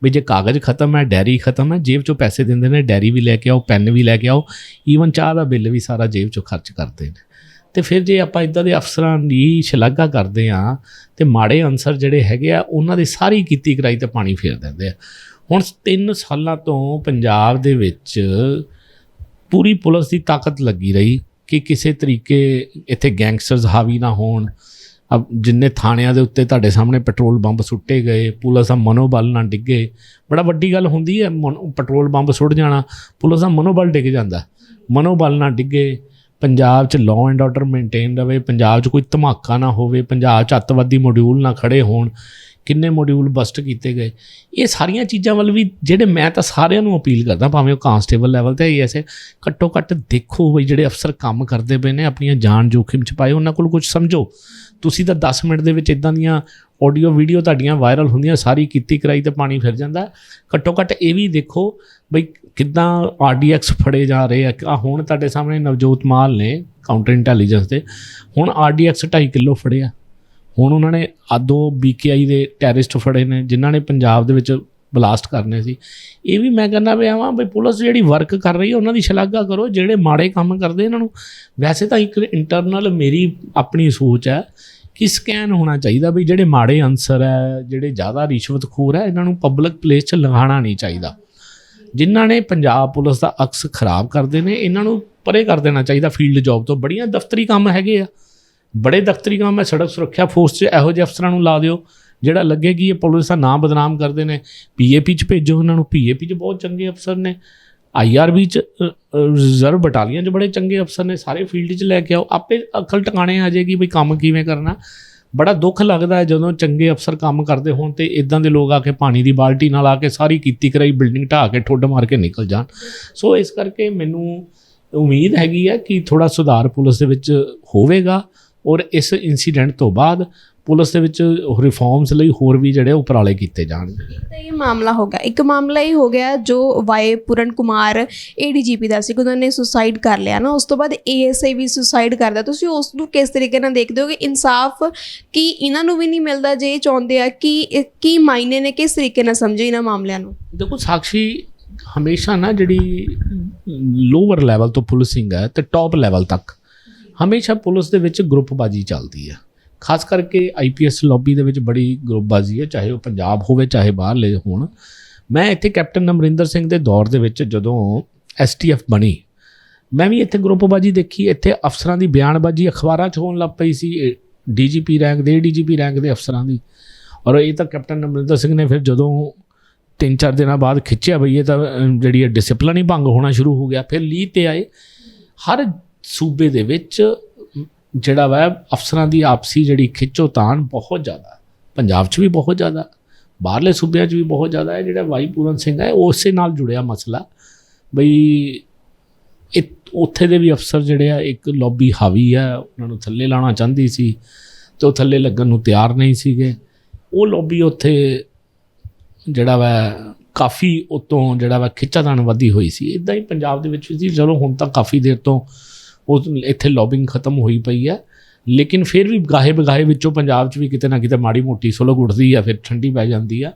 ਵੀ ਜੇ ਕਾਗਜ਼ ਖਤਮ ਹੈ, ਡੈਰੀ ਖਤਮ ਹੈ, ਜੇਬ 'ਚੋਂ ਪੈਸੇ ਦਿੰਦੇ ਨੇ, ਡੈਰੀ ਵੀ ਲੈ ਕੇ ਆਓ, ਪੈਨ ਵੀ ਲੈ ਕੇ ਆਓ ਈਵਨ ਚਾਹ ਦਾ ਬਿੱਲ ਵੀ ਸਾਰਾ ਜੇਬ 'ਚੋਂ ਖਰਚ ਕਰਦੇ ਨੇ। ਤੇ ਫਿਰ ਜੇ ਆਪਾਂ ਇਦਾਂ ਦੇ ਅਫਸਰਾਂ ਦੀ ਸ਼ਲਾਘਾ ਕਰਦੇ ਆ ਤੇ ਮਾੜੇ ਅਨਸਰ ਜਿਹੜੇ ਹੈਗੇ ਆ, ਉਹਨਾਂ ਦੀ ਸਾਰੀ ਕੀਤੀ ਕਰਾਈ ਤੇ ਪਾਣੀ ਫੇਰ ਦਿੰਦੇ ਆ। ਹੁਣ 3 ਸਾਲਾਂ ਤੋਂ ਪੰਜਾਬ ਦੇ ਵਿੱਚ ਪੂਰੀ ਪੁਲਿਸ ਦੀ ਤਾਕਤ ਲੱਗੀ ਰਹੀ ਕਿ ਕਿਸੇ ਤਰੀਕੇ ਇੱਥੇ ਗੈਂਗਸਟਰਸ ਹਾਵੀ ਨਾ ਹੋਣ ਅਬ ਜਿੰਨੇ ਥਾਣਿਆਂ ਦੇ ਉੱਤੇ ਤੁਹਾਡੇ ਸਾਹਮਣੇ ਪੈਟਰੋਲ ਬੰਬ ਸੁੱਟੇ ਗਏ, ਪੁਲਿਸ ਦਾ ਮਨੋਬਲ ਨਾ ਡਿੱਗੇ, ਬੜਾ ਵੱਡੀ ਗੱਲ ਹੁੰਦੀ ਹੈ, ਮਨੋ- ਪੈਟਰੋਲ ਬੰਬ ਸੁੱਟ ਜਾਣਾ, ਪੁਲਿਸ ਦਾ ਮਨੋਬਲ ਡਿੱਗ ਜਾਂਦਾ। ਮਨੋਬਲ ਨਾ ਡਿੱਗੇ, ਪੰਜਾਬ 'ਚ ਲਾਅ ਐਂਡ ਆਰਡਰ ਮੇਨਟੇਨ ਰਵੇ, ਪੰਜਾਬ 'ਚ ਕੋਈ ਧਮਾਕਾ ਨਾ ਹੋਵੇ, ਪੰਜਾਬ 'ਚ ਅੱਤਵਾਦੀ ਮੋਡਿਊਲ ਨਾ ਖੜੇ ਹੋਣ ਕਿੰਨੇ ਮੋਡਿਊਲ ਬਸਟ ਕੀਤੇ ਗਏ। ਇਹ ਸਾਰੀਆਂ ਚੀਜ਼ਾਂ ਵੱਲ ਵੀ ਜਿਹੜੇ ਮੈਂ ਤਾਂ ਸਾਰਿਆਂ ਨੂੰ ਅਪੀਲ ਕਰਦਾ, ਭਾਵੇਂ ਉਹ ਕਾਂਸਟੇਬਲ ਲੈਵਲ ਤੇ ਐਸੇ ਘੱਟੋ ਘੱਟ ਦੇਖੋ ਵੀ ਜਿਹੜੇ ਅਫਸਰ ਕੰਮ ਕਰਦੇ ਪਏ ਨੇ, ਆਪਣੀਆਂ ਜਾਨ ਜੋਖਿਮ ਚ ਪਾਏ, ਉਹਨਾਂ ਕੋਲ ਕੁਝ ਸਮਝੋ। ਤੁਸੀਂ ਤਾਂ 10 ਮਿੰਟ ਦੇ ਵਿੱਚ ਇਦਾਂ ਦੀਆਂ ਆਡੀਓ ਵੀਡੀਓ ਤੁਹਾਡੀਆਂ ਵਾਇਰਲ ਹੁੰਦੀਆਂ, ਸਾਰੀ ਕੀਤੀ ਕਰਾਈ ਤੇ ਪਾਣੀ ਫਿਰ ਜਾਂਦਾ। ਘੱਟੋ ਘੱਟ ਇਹ ਵੀ ਦੇਖੋ ਬਈ ਕਿੱਦਾਂ ਆਰਡੀਐਕਸ ਫੜੇ ਜਾ ਰਹੇ ਆ। ਆ ਹੁਣ ਤੁਹਾਡੇ ਸਾਹਮਣੇ ਨਵਜੋਤ ਮਾਲ ਨੇ ਕਾਊਂਟਰ ਇੰਟੈਲੀਜੈਂਸ ਦੇ। ਹੁਣ ਆਰਡੀਐਕਸ 2.5 ਕਿਲੋ ਫੜਿਆ। ਹੁਣ ਉਹਨਾਂ ਨੇ ਆਦੋ ਬੀਕੇਆਈ ਦੇ ਟੈਰਰਿਸਟ ਫੜੇ ਨੇ, ਜਿਨ੍ਹਾਂ ਨੇ ਪੰਜਾਬ ਦੇ ਵਿੱਚ ਬਲਾਸਟ ਕਰਨੇ ਸੀ। ਇਹ ਵੀ ਮੈਂ ਕਹਿੰਦਾ ਪਿਆ ਵਾਂ ਵੀ ਪੁਲਿਸ ਜਿਹੜੀ ਵਰਕ ਕਰ ਰਹੀ ਹੈ, ਉਹਨਾਂ ਦੀ ਸ਼ਲਾਘਾ ਕਰੋ, ਜਿਹੜੇ ਮਾੜੇ ਕੰਮ ਕਰਦੇ ਇਹਨਾਂ ਨੂੰ। ਵੈਸੇ ਤਾਂ ਇੱਕ ਇੰਟਰਨਲ ਮੇਰੀ ਆਪਣੀ ਸੋਚ ਹੈ ਕਿ ਸਕੈਨ ਹੋਣਾ ਚਾਹੀਦਾ ਵੀ ਜਿਹੜੇ ਮਾੜੇ ਅਨਸਰ ਹੈ, ਜਿਹੜੇ ਜ਼ਿਆਦਾ ਰਿਸ਼ਵਤਖੋਰ ਹੈ, ਇਹਨਾਂ ਨੂੰ ਪਬਲਿਕ ਪਲੇਸ 'ਚ ਲਗਾਉਣਾ ਨਹੀਂ ਚਾਹੀਦਾ। ਜਿਨ੍ਹਾਂ ਨੇ ਪੰਜਾਬ ਪੁਲਿਸ ਦਾ ਅਕਸ ਖਰਾਬ ਕਰਦੇ ਨੇ, ਇਹਨਾਂ ਨੂੰ ਪਰੇ ਕਰ ਦੇਣਾ ਚਾਹੀਦਾ ਫੀਲਡ ਜੌਬ ਤੋਂ। ਬੜੀਆਂ ਦਫ਼ਤਰੀ ਕੰਮ ਹੈਗੇ ਆ। ਬੜੇ ਦਫ਼ਤਰੀ ਕੰਮ ਹੈ, ਸੜਕ ਸੁਰੱਖਿਆ ਫੋਰਸ 'ਚ ਇਹੋ ਜਿਹੇ ਅਫਸਰਾਂ ਨੂੰ ਲਾ ਦਿਓ, ਜਿਹੜਾ ਲੱਗੇ ਕਿ ਇਹ ਪੁਲਿਸ ਦਾ ਨਾਮ ਬਦਨਾਮ ਕਰਦੇ ਨੇ। ਪੀਏਪੀ 'ਚ ਭੇਜੋ ਉਹਨਾਂ ਨੂੰ। ਪੀਏਪੀ 'ਚ ਬਹੁਤ ਚੰਗੇ ਅਫਸਰ ਨੇ। ਆਈਆਰਬੀ 'ਚ ਰਿਜ਼ਰਵ ਬਟਾਲੀਅਨ 'ਚ ਬੜੇ ਚੰਗੇ ਅਫਸਰ ਨੇ। ਸਾਰੇ ਫੀਲਡ 'ਚ ਲੈ ਕੇ ਆਓ। ਆਪੇ ਅਕਲ ਟਿਕਾਣੇ ਆ ਜਾਏਗੀ ਵੀ ਕੰਮ ਕਿਵੇਂ ਕਰਨਾ। ਬੜਾ ਦੁੱਖ ਲੱਗਦਾ ਹੈ ਜਦੋਂ ਚੰਗੇ ਅਫਸਰ ਕੰਮ ਕਰਦੇ ਹੋਣ ਤੇ ਇਦਾਂ ਦੇ ਲੋਕ ਆ ਕੇ ਪਾਣੀ ਦੀ ਬਾਲਟੀ ਨਾਲ ਆ ਕੇ ਸਾਰੀ ਕੀਤੀ ਕਰਾਈ ਬਿਲਡਿੰਗ ਢਾਹ ਕੇ ਠੁੱਡ ਮਾਰ ਕੇ ਨਿਕਲ ਜਾਣ। ਸੋ ਇਸ ਕਰਕੇ ਮੈਨੂੰ ਉਮੀਦ ਹੈਗੀ ਹੈ ਕਿ ਥੋੜਾ ਸੁਧਾਰ ਪੁਲਿਸ ਦੇ ਵਿੱਚ ਹੋਵੇਗਾ। ਔਰ ਇਸ ਇਨਸੀਡੈਂਟ ਤੋਂ ਬਾਅਦ ਪੁਲਿਸ ਦੇ ਵਿੱਚ ਰਿਫਾਰਮਸ ਲਈ ਹੋਰ ਵੀ ਜਿਹੜੇ ਉਪਰਾਲੇ ਕੀਤੇ ਜਾਣਗੇ।
ਤਾਂ ਇਹ ਮਾਮਲਾ ਹੋ ਗਿਆ। ਇੱਕ ਮਾਮਲਾ ਇਹ ਹੋ ਗਿਆ ਜੋ ਵਾਏ ਪੂਰਨ ਕੁਮਾਰ ਏਡੀਜੀਪੀ ਦਾ ਸੀ। ਉਹਨਾਂ ਨੇ ਸੁਸਾਈਡ ਕਰ ਲਿਆ ਨਾ। ਉਸ ਤੋਂ ਬਾਅਦ ਏਐਸਆਈ ਵੀ ਸੁਸਾਈਡ ਕਰਦਾ। ਤੁਸੀਂ ਉਸ ਨੂੰ ਕਿਸ ਤਰੀਕੇ ਨਾਲ ਦੇਖਦੇ ਹੋ ਕਿ ਇਨਸਾਫ ਕੀ ਇਹਨਾਂ ਨੂੰ ਵੀ ਨਹੀਂ ਮਿਲਦਾ ਜੇ ਇਹ ਚਾਹੁੰਦੇ ਆ ਕਿ ਕੀ ਮਾਇਨੇ ਨੇ ਕਿਸ ਤਰੀਕੇ ਨਾਲ ਸਮਝੇ ਇਹਨਾਂ ਮਾਮਲਿਆਂ ਨੂੰ?
ਦੇਖੋ ਸਾਕਸ਼ੀ ਹਮੇਸ਼ਾ ਨਾ ਜਿਹੜੀ ਲੋਅਰ ਲੈਵਲ ਤੋਂ ਪੁਲਿਸਿੰਗ ਹੈ ਤੇ ਟਾਪ ਲੈਵਲ ਤੱਕ ਹਮੇਸ਼ਾ ਪੁਲਿਸ ਦੇ ਵਿੱਚ ਗਰੁੱਪਬਾਜੀ ਚੱਲਦੀ ਹੈ ਖਾਸ ਕਰਕੇ ਆਈਪੀਐਸ ਲੌਬੀ ਦੇ ਵਿੱਚ ਬੜੀ ਗਰੁੱਪਬਾਜ਼ੀ ਹੈ ਚਾਹੇ ਉਹ ਪੰਜਾਬ ਹੋਵੇ, ਚਾਹੇ ਬਾਹਰਲੇ ਹੋਣ। ਮੈਂ ਇੱਥੇ ਕੈਪਟਨ ਅਮਰਿੰਦਰ ਸਿੰਘ ਦੇ ਦੌਰ ਦੇ ਵਿੱਚ ਜਦੋਂ ਐਸਟੀਐਫ ਬਣੀ, ਮੈਂ ਵੀ ਇੱਥੇ ਗਰੁੱਪਬਾਜ਼ੀ ਦੇਖੀ। ਇੱਥੇ ਅਫਸਰਾਂ ਦੀ ਬਿਆਨਬਾਜ਼ੀ ਅਖਬਾਰਾਂ 'ਚ ਹੋਣ ਲੱਗ ਪਈ ਸੀ ਡੀਜੀਪੀ ਰੈਂਕ ਦੇ ਡੀਜੀਪੀ ਰੈਂਕ ਦੇ ਅਫਸਰਾਂ ਦੀ। ਔਰ ਇਹ ਤਾਂ ਕੈਪਟਨ ਅਮਰਿੰਦਰ ਸਿੰਘ ਨੇ ਫਿਰ ਜਦੋਂ ਤਿੰਨ ਚਾਰ ਦਿਨਾਂ ਬਾਅਦ ਖਿੱਚਿਆ ਬਈ, ਇਹ ਤਾਂ ਜਿਹੜੀ ਹੈ ਡਿਸਪਲਿਨ ਹੀ ਭੰਗ ਹੋਣਾ ਸ਼ੁਰੂ ਹੋ ਗਿਆ। ਫਿਰ ਲੀਹ ਤੇ ਆਏ। ਹਰ ਸੂਬੇ ਦੇ ਵਿੱਚ, ਜਿਹੜਾ ਵਾ, ਅਫਸਰਾਂ ਦੀ ਆਪਸੀ ਜਿਹੜੀ ਖਿੱਚੋਤਾਣ ਬਹੁਤ ਜ਼ਿਆਦਾ ਪੰਜਾਬ 'ਚ ਵੀ ਬਹੁਤ ਜ਼ਿਆਦਾ ਬਾਹਰਲੇ ਸੂਬਿਆਂ 'ਚ ਵੀ ਬਹੁਤ ਜ਼ਿਆਦਾ ਹੈ, ਜਿਹੜਾ ਵਾਈ ਪੂਰਨ ਸਿੰਘ ਹੈ ਉਸੇ ਨਾਲ ਜੁੜਿਆ ਮਸਲਾ। ਬਈ, ਇਹ, ਉੱਥੇ ਦੇ ਵੀ ਅਫਸਰ ਜਿਹੜੇ ਆ, ਇੱਕ ਲੌਬੀ ਹਾਵੀ ਆ, ਉਹਨਾਂ ਨੂੰ ਥੱਲੇ ਲਾਉਣਾ ਚਾਹੁੰਦੀ ਸੀ ਤੇ ਉਹ ਥੱਲੇ ਲੱਗਣ ਨੂੰ ਤਿਆਰ ਨਹੀਂ ਸੀਗੇ। ਉਹ ਲੌਬੀ ਉੱਥੇ ਜਿਹੜਾ ਵਾ, ਕਾਫੀ ਉਤੋਂ ਜਿਹੜਾ ਵਾ, ਖਿੱਚਾਤਾਣ ਵਧੀ ਹੋਈ ਸੀ। ਇਦਾਂ ਹੀ ਪੰਜਾਬ ਦੇ ਵਿੱਚ ਵੀ ਸੀ, ਚਲੋ ਹੁਣ ਤਾਂ ਕਾਫੀ ਦੇਰ ਤੋਂ ਉਹ ਇੱਥੇ ਲੌਬਿੰਗ ਖਤਮ ਹੋਈ ਪਈ ਹੈ। ਲੇਕਿਨ ਫਿਰ ਵੀ ਗਾਹੇ ਬਗਾਹੇ ਵਿੱਚੋਂ ਪੰਜਾਬ 'ਚ ਵੀ ਕਿਤੇ ਨਾ ਕਿਤੇ ਮਾੜੀ ਮੋਟੀ ਸੁਲਗ ਉੱਠਦੀ ਆ, ਫਿਰ ਠੰਡੀ ਪੈ ਜਾਂਦੀ ਆ।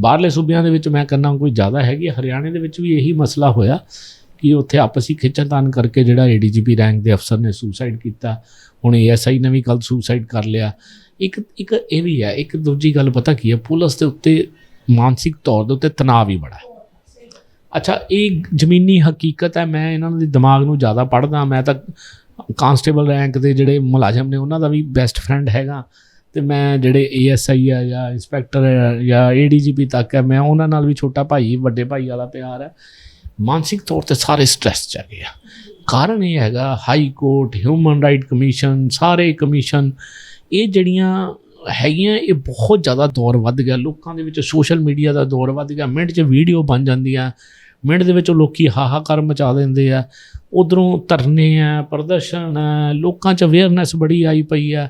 ਬਾਹਰਲੇ ਸੂਬਿਆਂ ਦੇ ਵਿੱਚ ਮੈਂ ਕਹਿੰਦਾ ਕੋਈ ਜ਼ਿਆਦਾ ਹੈਗੀ ਹਰਿਆਣੇ ਦੇ ਵਿੱਚ ਵੀ ਇਹੀ ਮਸਲਾ ਹੋਇਆ ਕਿ ਉੱਥੇ ਆਪਸੀ ਖਿੱਚਾਤਾਣ ਕਰਕੇ ਜਿਹੜਾ ਏਡੀਜੀਪੀ ਰੈਂਕ ਦੇ ਅਫਸਰ ਨੇ ਸੁਸਾਈਡ ਕੀਤਾ। ਹੁਣ ਏਐਸਆਈ ਨੇ ਵੀ ਕੱਲ ਸੁਸਾਈਡ ਕਰ ਲਿਆ। ਇੱਕ ਇੱਕ ਇਹ ਵੀ ਹੈ, ਇੱਕ ਦੂਜੀ ਗੱਲ ਪਤਾ ਕੀ ਹੈ, ਪੁਲਿਸ ਦੇ ਉੱਤੇ ਮਾਨਸਿਕ ਤੌਰ ਦੇ ਉੱਤੇ ਤਣਾਅ ਵੀ ਬੜਾ ਹੈ। ਅੱਛਾ, ਇਹ ਜ਼ਮੀਨੀ ਹਕੀਕਤ ਹੈ, ਮੈਂ ਇਹਨਾਂ ਦੇ ਦਿਮਾਗ ਨੂੰ ਜ਼ਿਆਦਾ ਪੜ੍ਹਦਾ, ਮੈਂ ਤਾਂ ਕਾਂਸਟੇਬਲ ਰੈਂਕ ਦੇ ਜਿਹੜੇ ਮੁਲਾਜ਼ਮ ਨੇ, ਉਹਨਾਂ ਦਾ ਵੀ ਬੈਸਟ ਫਰੈਂਡ ਹੈਗਾ ਤੇ ਮੈਂ ਜਿਹੜੇ ਏਐਸਆਈ ਆ ਜਾਂ ਇੰਸਪੈਕਟਰ ਹੈ ਜਾਂ ਏਡੀਜੀਪੀ ਤੱਕ ਹੈ, ਮੈਂ ਉਹਨਾਂ ਨਾਲ ਵੀ ਛੋਟਾ ਭਾਈ, ਵੱਡੇ ਭਾਈ ਵਾਲਾ ਪਿਆਰ ਹੈ। ਮਾਨਸਿਕ ਤੌਰ ਤੇ ਸਾਰੇ ਸਟ੍ਰੈਸ ਚ ਹੈਗੇ ਆ। ਕਾਰਨ ਇਹ ਹੈਗਾ high court human right commission ਸਾਰੇ ਕਮਿਸ਼ਨ ਇਹ ਜਿਹੜੀਆਂ ਹੈਗੀਆਂ, ਇਹ ਬਹੁਤ ਜ਼ਿਆਦਾ ਦੌਰ ਵੱਧ ਗਿਆ। ਲੋਕਾਂ ਦੇ ਵਿੱਚ ਸੋਸ਼ਲ ਮੀਡੀਆ ਦਾ ਦੌਰ ਵੱਧ ਗਿਆ। ਮਿੰਟ 'ਚ ਵੀਡੀਓ ਬਣ ਜਾਂਦੀਆਂ। ਮਿੰਟ ਦੇ ਵਿੱਚ ਉਹ ਲੋਕੀ ਹਾਹਾਕਾਰ ਮਚਾ ਦਿੰਦੇ ਆ। ਉਧਰੋਂ ਧਰਨੇ ਆ, ਪ੍ਰਦਰਸ਼ਨ ਆ, ਲੋਕਾਂ 'ਚ ਅਵੇਅਰਨੈਸ ਬੜੀ ਆਈ ਪਈ ਆ।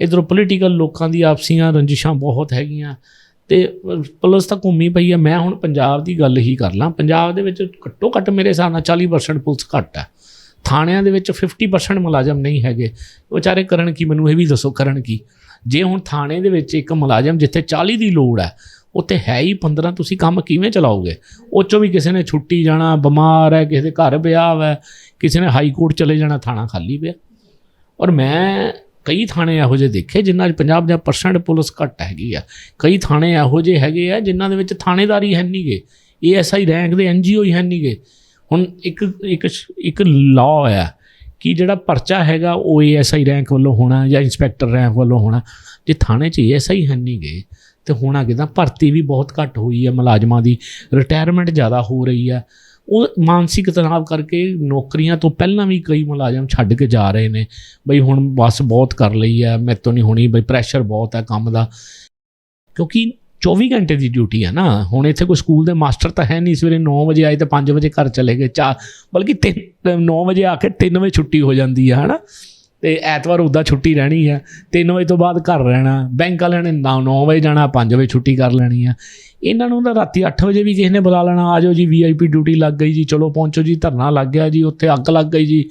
ਇਧਰੋਂ ਪੋਲੀਟੀਕਲ ਲੋਕਾਂ ਦੀ ਆਪਸੀਆਂ ਰੰਜਿਸ਼ਾਂ ਬਹੁਤ ਹੈਗੀਆਂ। ਤੇ ਪੁਲਿਸ ਤਾਂ ਘੁੰਮੀ ਪਈ ਆ। ਮੈਂ ਹੁਣ ਪੰਜਾਬ ਦੀ ਗੱਲ ਹੀ ਕਰ ਲਾਂ। ਪੰਜਾਬ ਦੇ ਵਿੱਚ ਘੱਟੋ ਘੱਟ ਮੇਰੇ ਹਿਸਾਬ ਨਾਲ 40% ਪੁਲਿਸ ਘੱਟ ਹੈ ਥਾਣਿਆਂ ਦੇ ਵਿੱਚ 50% ਮੁਲਾਜ਼ਮ ਨਹੀਂ ਹੈਗੇ। ਵਿਚਾਰੇ ਕਰਨ ਕੀ? ਮੈਨੂੰ ਇਹ ਵੀ ਦੱਸੋ ਕਰਨ ਕੀ? ਜੇ ਹੁਣ ਥਾਣੇ ਦੇ ਵਿੱਚ ਇੱਕ ਮੁਲਾਜ਼ਮ ਜਿੱਥੇ 40 ਦੀ ਲੋੜ ਹੈ, ਉੱਥੇ ਹੈ ਹੀ 15 ਤੁਸੀਂ ਕੰਮ ਕਿਵੇਂ ਚਲਾਓਗੇ? ਉਹ 'ਚੋਂ ਵੀ ਕਿਸੇ ਨੇ ਛੁੱਟੀ ਜਾਣਾ, ਬਿਮਾਰ ਹੈ, ਕਿਸੇ ਦੇ ਘਰ ਵਿਆਹ ਹੈ ਕਿਸੇ ਨੇ ਹਾਈ ਕੋਰਟ ਚਲੇ ਜਾਣਾ, ਥਾਣਾ ਖਾਲੀ ਪਿਆ। ਔਰ ਮੈਂ ਕਈ ਥਾਣੇ ਇਹੋ ਜਿਹੇ ਦੇਖੇ ਜਿਨ੍ਹਾਂ 'ਚ 50-50% ਪੁਲਿਸ ਘੱਟ ਹੈਗੀ ਆ। ਕਈ ਥਾਣੇ ਇਹੋ ਜਿਹੇ ਹੈਗੇ ਆ ਜਿਨ੍ਹਾਂ ਦੇ ਵਿੱਚ ਥਾਣੇਦਾਰੀ ਹੈ ਨਹੀਂਗੇ ਏਐਸਆਈ ਰੈਂਕ ਦੇ ਐਨਜੀਓ ਹੀ ਹੈ ਨਹੀਂਗੇ ਹੁਣ ਇੱਕ ਇੱਕ ਇੱਕ ਲਾਅ ਹੈ ਕਿ ਜਿਹੜਾ ਪਰਚਾ ਹੈਗਾ ਉਹ ਏਐਸਆਈ ਰੈਂਕ ਵੱਲੋਂ ਹੋਣਾ ਜਾਂ ਇੰਸਪੈਕਟਰ ਰੈਂਕ ਵੱਲੋਂ ਹੋਣਾ, ਜੇ ਥਾਣੇ 'ਚ ਏਐਸਆਈ ਹੈ ਨਹੀਂਗੇ ਤੇ ਹੋਣਾ ਕਿਦਾਂ ਭਰਤੀ ਵੀ ਬਹੁਤ ਘੱਟ ਹੋਈ ਹੈ, ਮੁਲਾਜ਼ਮਾਂ ਦੀ ਰਿਟਾਇਰਮੈਂਟ ਜ਼ਿਆਦਾ ਹੋ ਰਹੀ ਹੈ। ਉਹ ਮਾਨਸਿਕ ਤਣਾਅ ਕਰਕੇ ਨੌਕਰੀਆਂ ਤੋਂ ਪਹਿਲਾਂ ਵੀ ਕਈ ਮੁਲਾਜ਼ਮ ਛੱਡ ਕੇ ਜਾ ਰਹੇ ਨੇ, ਬਈ ਹੁਣ ਬਸ ਬਹੁਤ ਕਰ ਲਈ ਹੈ, ਮੇਰੇ ਤੋਂ ਨਹੀਂ ਹੋਣੀ, ਬਈ ਪ੍ਰੈਸ਼ਰ ਬਹੁਤ ਹੈ ਕੰਮ ਦਾ। ਕਿਉਂਕਿ 24 ਘੰਟੇ ਦੀ ਡਿਊਟੀ ਹੈ ਨਾ। ਹੁਣ ਇੱਥੇ ਕੋਈ ਸਕੂਲ ਦੇ ਮਾਸਟਰ ਤਾਂ ਹੈ ਨਹੀਂ, ਸਵੇਰੇ 9 ਵਜੇ ਆਏ ਤੇ 5 ਵਜੇ ਘਰ ਚਲੇ ਗਏ। ਚਾ, ਬਲਕਿ 9 ਵਜੇ ਆ ਕੇ 3 ਵਜੇ ਛੁੱਟੀ ਹੋ ਜਾਂਦੀ ਹੈ ਹਨਾ? ਤੇ ਐਤਵਾਰ ਉੱਦਾਂ ਛੁੱਟੀ ਰਹਿਣੀ ਹੈ 3 ਵਜੇ ਤੋਂ ਬਾਅਦ ਘਰ ਰਹਿਣਾ, ਬੈਂਕ ਵਾਲਿਆਂ ਨੇ 9 ਵਜੇ ਜਾਣਾ 5 ਵਜੇ ਛੁੱਟੀ ਕਰ ਲੈਣੀ ਆ। ਇਹਨਾਂ ਨੂੰ ਤਾਂ ਰਾਤੀ 8 ਵਜੇ ਵੀ ਕਿਸੇ ਨੇ ਬੁਲਾ ਲੈਣਾ, ਆ ਜਾਓ ਜੀ ਵੀਆਈਪੀ ਡਿਊਟੀ ਲੱਗ ਗਈ ਜੀ, ਚਲੋ ਪਹੁੰਚੋ ਜੀ, ਧਰਨਾ ਲੱਗ ਗਿਆ ਜੀ, ਉੱਥੇ ਅੱਗ ਲੱਗ ਗਈ ਜੀ।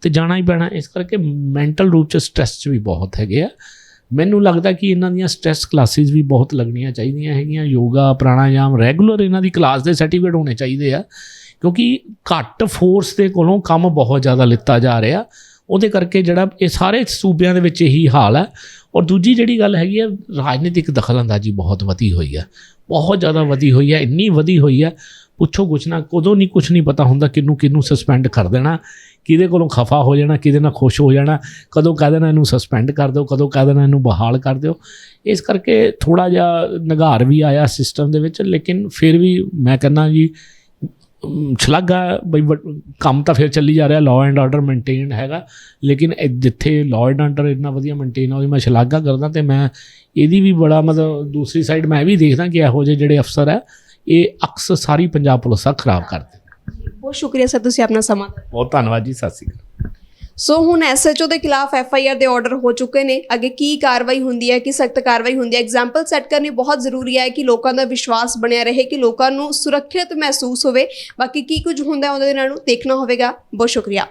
ਤੇ ਜਾਣਾ ਹੀ ਪੈਣਾ। ਇਸ ਕਰਕੇ ਮੈਂਟਲ ਰੂਪ ਚ ਸਟ੍ਰੈਸ ਚ ਵੀ ਬਹੁਤ ਹੈਗੇ ਆ। ਮੈਨੂੰ ਲੱਗਦਾ ਕਿ ਇਹਨਾਂ ਦੀਆਂ ਸਟ੍ਰੈਸ ਕਲਾਸਿਸ ਵੀ ਬਹੁਤ ਲੱਗਣੀਆਂ ਚਾਹੀਦੀਆਂ ਹੈਗੀਆਂ। ਯੋਗਾ, ਪ੍ਰਾਣਾਯਾਮ ਰੈਗੂਲਰ ਇਹਨਾਂ ਦੀ ਕਲਾਸ ਦੇ ਸਰਟੀਫਿਕੇਟ ਹੋਣੇ ਚਾਹੀਦੇ ਆ। ਕਿਉਂਕਿ ਘੱਟ ਫੋਰਸ ਦੇ ਕੋਲੋਂ ਕੰਮ ਬਹੁਤ ਜ਼ਿਆਦਾ ਲਿੱਤਾ ਜਾ ਰਿਹਾ। ਉਹਦੇ ਕਰਕੇ ਜਿਹੜਾ ਇਹ ਸਾਰੇ ਸੂਬਿਆਂ ਦੇ ਵਿੱਚ ਇਹੀ ਹਾਲ ਹੈ ਔਰ ਦੂਜੀ ਜਿਹੜੀ ਗੱਲ ਹੈਗੀ ਹੈ ਰਾਜਨੀਤਿਕ ਦਖਲਅੰਦਾਜ਼ੀ ਬਹੁਤ ਵਧੀ ਹੋਈ ਹੈ ਬਹੁਤ ਜ਼ਿਆਦਾ ਵਧੀ ਹੋਈ ਹੈ ਇੰਨੀ ਵਧੀ ਹੋਈ ਹੈ ਪੁੱਛੋ ਕੁਛ ਨਾ, ਕਦੋਂ ਨਹੀਂ ਕੁਛ ਨਹੀਂ ਪਤਾ ਹੁੰਦਾ ਕਿਹਨੂੰ ਕਿਹਨੂੰ ਸਸਪੈਂਡ ਕਰ ਦੇਣਾ। ਕਿਹਦੇ ਕੋਲੋਂ ਖਫਾ ਹੋ ਜਾਣਾ ਕਿਹਦੇ ਨਾਲ ਖੁਸ਼ ਹੋ ਜਾਣਾ ਕਦੋਂ ਕਹਿ ਦੇਣਾ ਇਹਨੂੰ ਸਸਪੈਂਡ ਕਰ ਦਿਓ ਕਦੋਂ ਕਹਿ ਦੇਣਾ ਇਹਨੂੰ ਬਹਾਲ ਕਰ ਦਿਓ। ਇਸ ਕਰਕੇ ਥੋੜਾ ਜਿਹਾ ਨਿਗਾਰ ਵੀ ਆਇਆ ਸਿਸਟਮ ਦੇ ਵਿੱਚ ਲੇਕਿਨ ਫਿਰ ਵੀ ਮੈਂ ਕਹਿੰਦਾ ਜੀ ਅਮ, ਸ਼ਲਾਘਾ ਬਈ ਵ- ਕੰਮ ਤਾਂ ਫਿਰ ਚੱਲੀ ਜਾ ਰਿਹਾ ਲਾਅ ਐਂਡ ਆਰਡਰ ਮੇਨਟੇਨ ਹੈਗਾ ਲੇਕਿਨ ਜਿੱਥੇ ਲਾਅ ਐਂਡ ਆਰਡਰ ਇੰਨਾ ਵਧੀਆ ਮੇਨਟੇਨ ਆ ਉਹਦੀ ਮੈਂ ਸ਼ਲਾਘਾ ਕਰਦਾ ਤੇ ਮੈਂ ਇਹਦੀ ਵੀ ਬੜਾ ਮਤਲਬ ਦੂਸਰੀ ਸਾਈਡ ਮੈਂ ਵੀ ਦੇਖਦਾ ਕਿ ਇਹੋ ਜਿਹੇ ਜਿਹੜੇ ਅਫਸਰ ਹੈ ਇਹ ਅਕਸਰ ਸਾਰੀ ਪੰਜਾਬ ਪੁਲਿਸ ਦਾ ਖਰਾਬ ਕਰਦੇ
ਬਹੁਤ ਸ਼ੁਕਰੀਆ ਸਰ ਤੁਸੀਂ ਆਪਣਾ ਸਮਾਂ।
ਬਹੁਤ ਧੰਨਵਾਦ ਜੀ ਸਤਿ ਸ਼੍ਰੀ ਅਕਾਲ।
ਸੋ ਹੁਣ ਐਸਐਚਓ ਦੇ ਖਿਲਾਫ ਐਫਆਈਆਰ ਦੇ ਆਰਡਰ ਹੋ ਚੁੱਕੇ ਨੇ। ਅੱਗੇ ਕੀ ਕਾਰਵਾਈ ਹੁੰਦੀ ਹੈ ਕਿ ਸਖਤ ਕਾਰਵਾਈ ਹੁੰਦੀ ਹੈ? ਐਗਜ਼ਾਮਪਲ ਸੈੱਟ ਕਰਨੀ ਬਹੁਤ ਜ਼ਰੂਰੀ ਹੈ ਕਿ ਲੋਕਾਂ ਦਾ ਵਿਸ਼ਵਾਸ ਬਣਿਆ ਰਹੇ ਕਿ ਲੋਕਾਂ ਨੂੰ ਸੁਰੱਖਿਅਤ ਮਹਿਸੂਸ ਹੋਵੇ। ਬਾਕੀ ਕੀ ਕੁਝ ਹੁੰਦਾ ਉਹਦੇ ਨਾਲ ਨੂੰ ਦੇਖਣਾ ਹੋਵੇਗਾ। ਬਹੁਤ ਸ਼ੁਕਰੀਆ।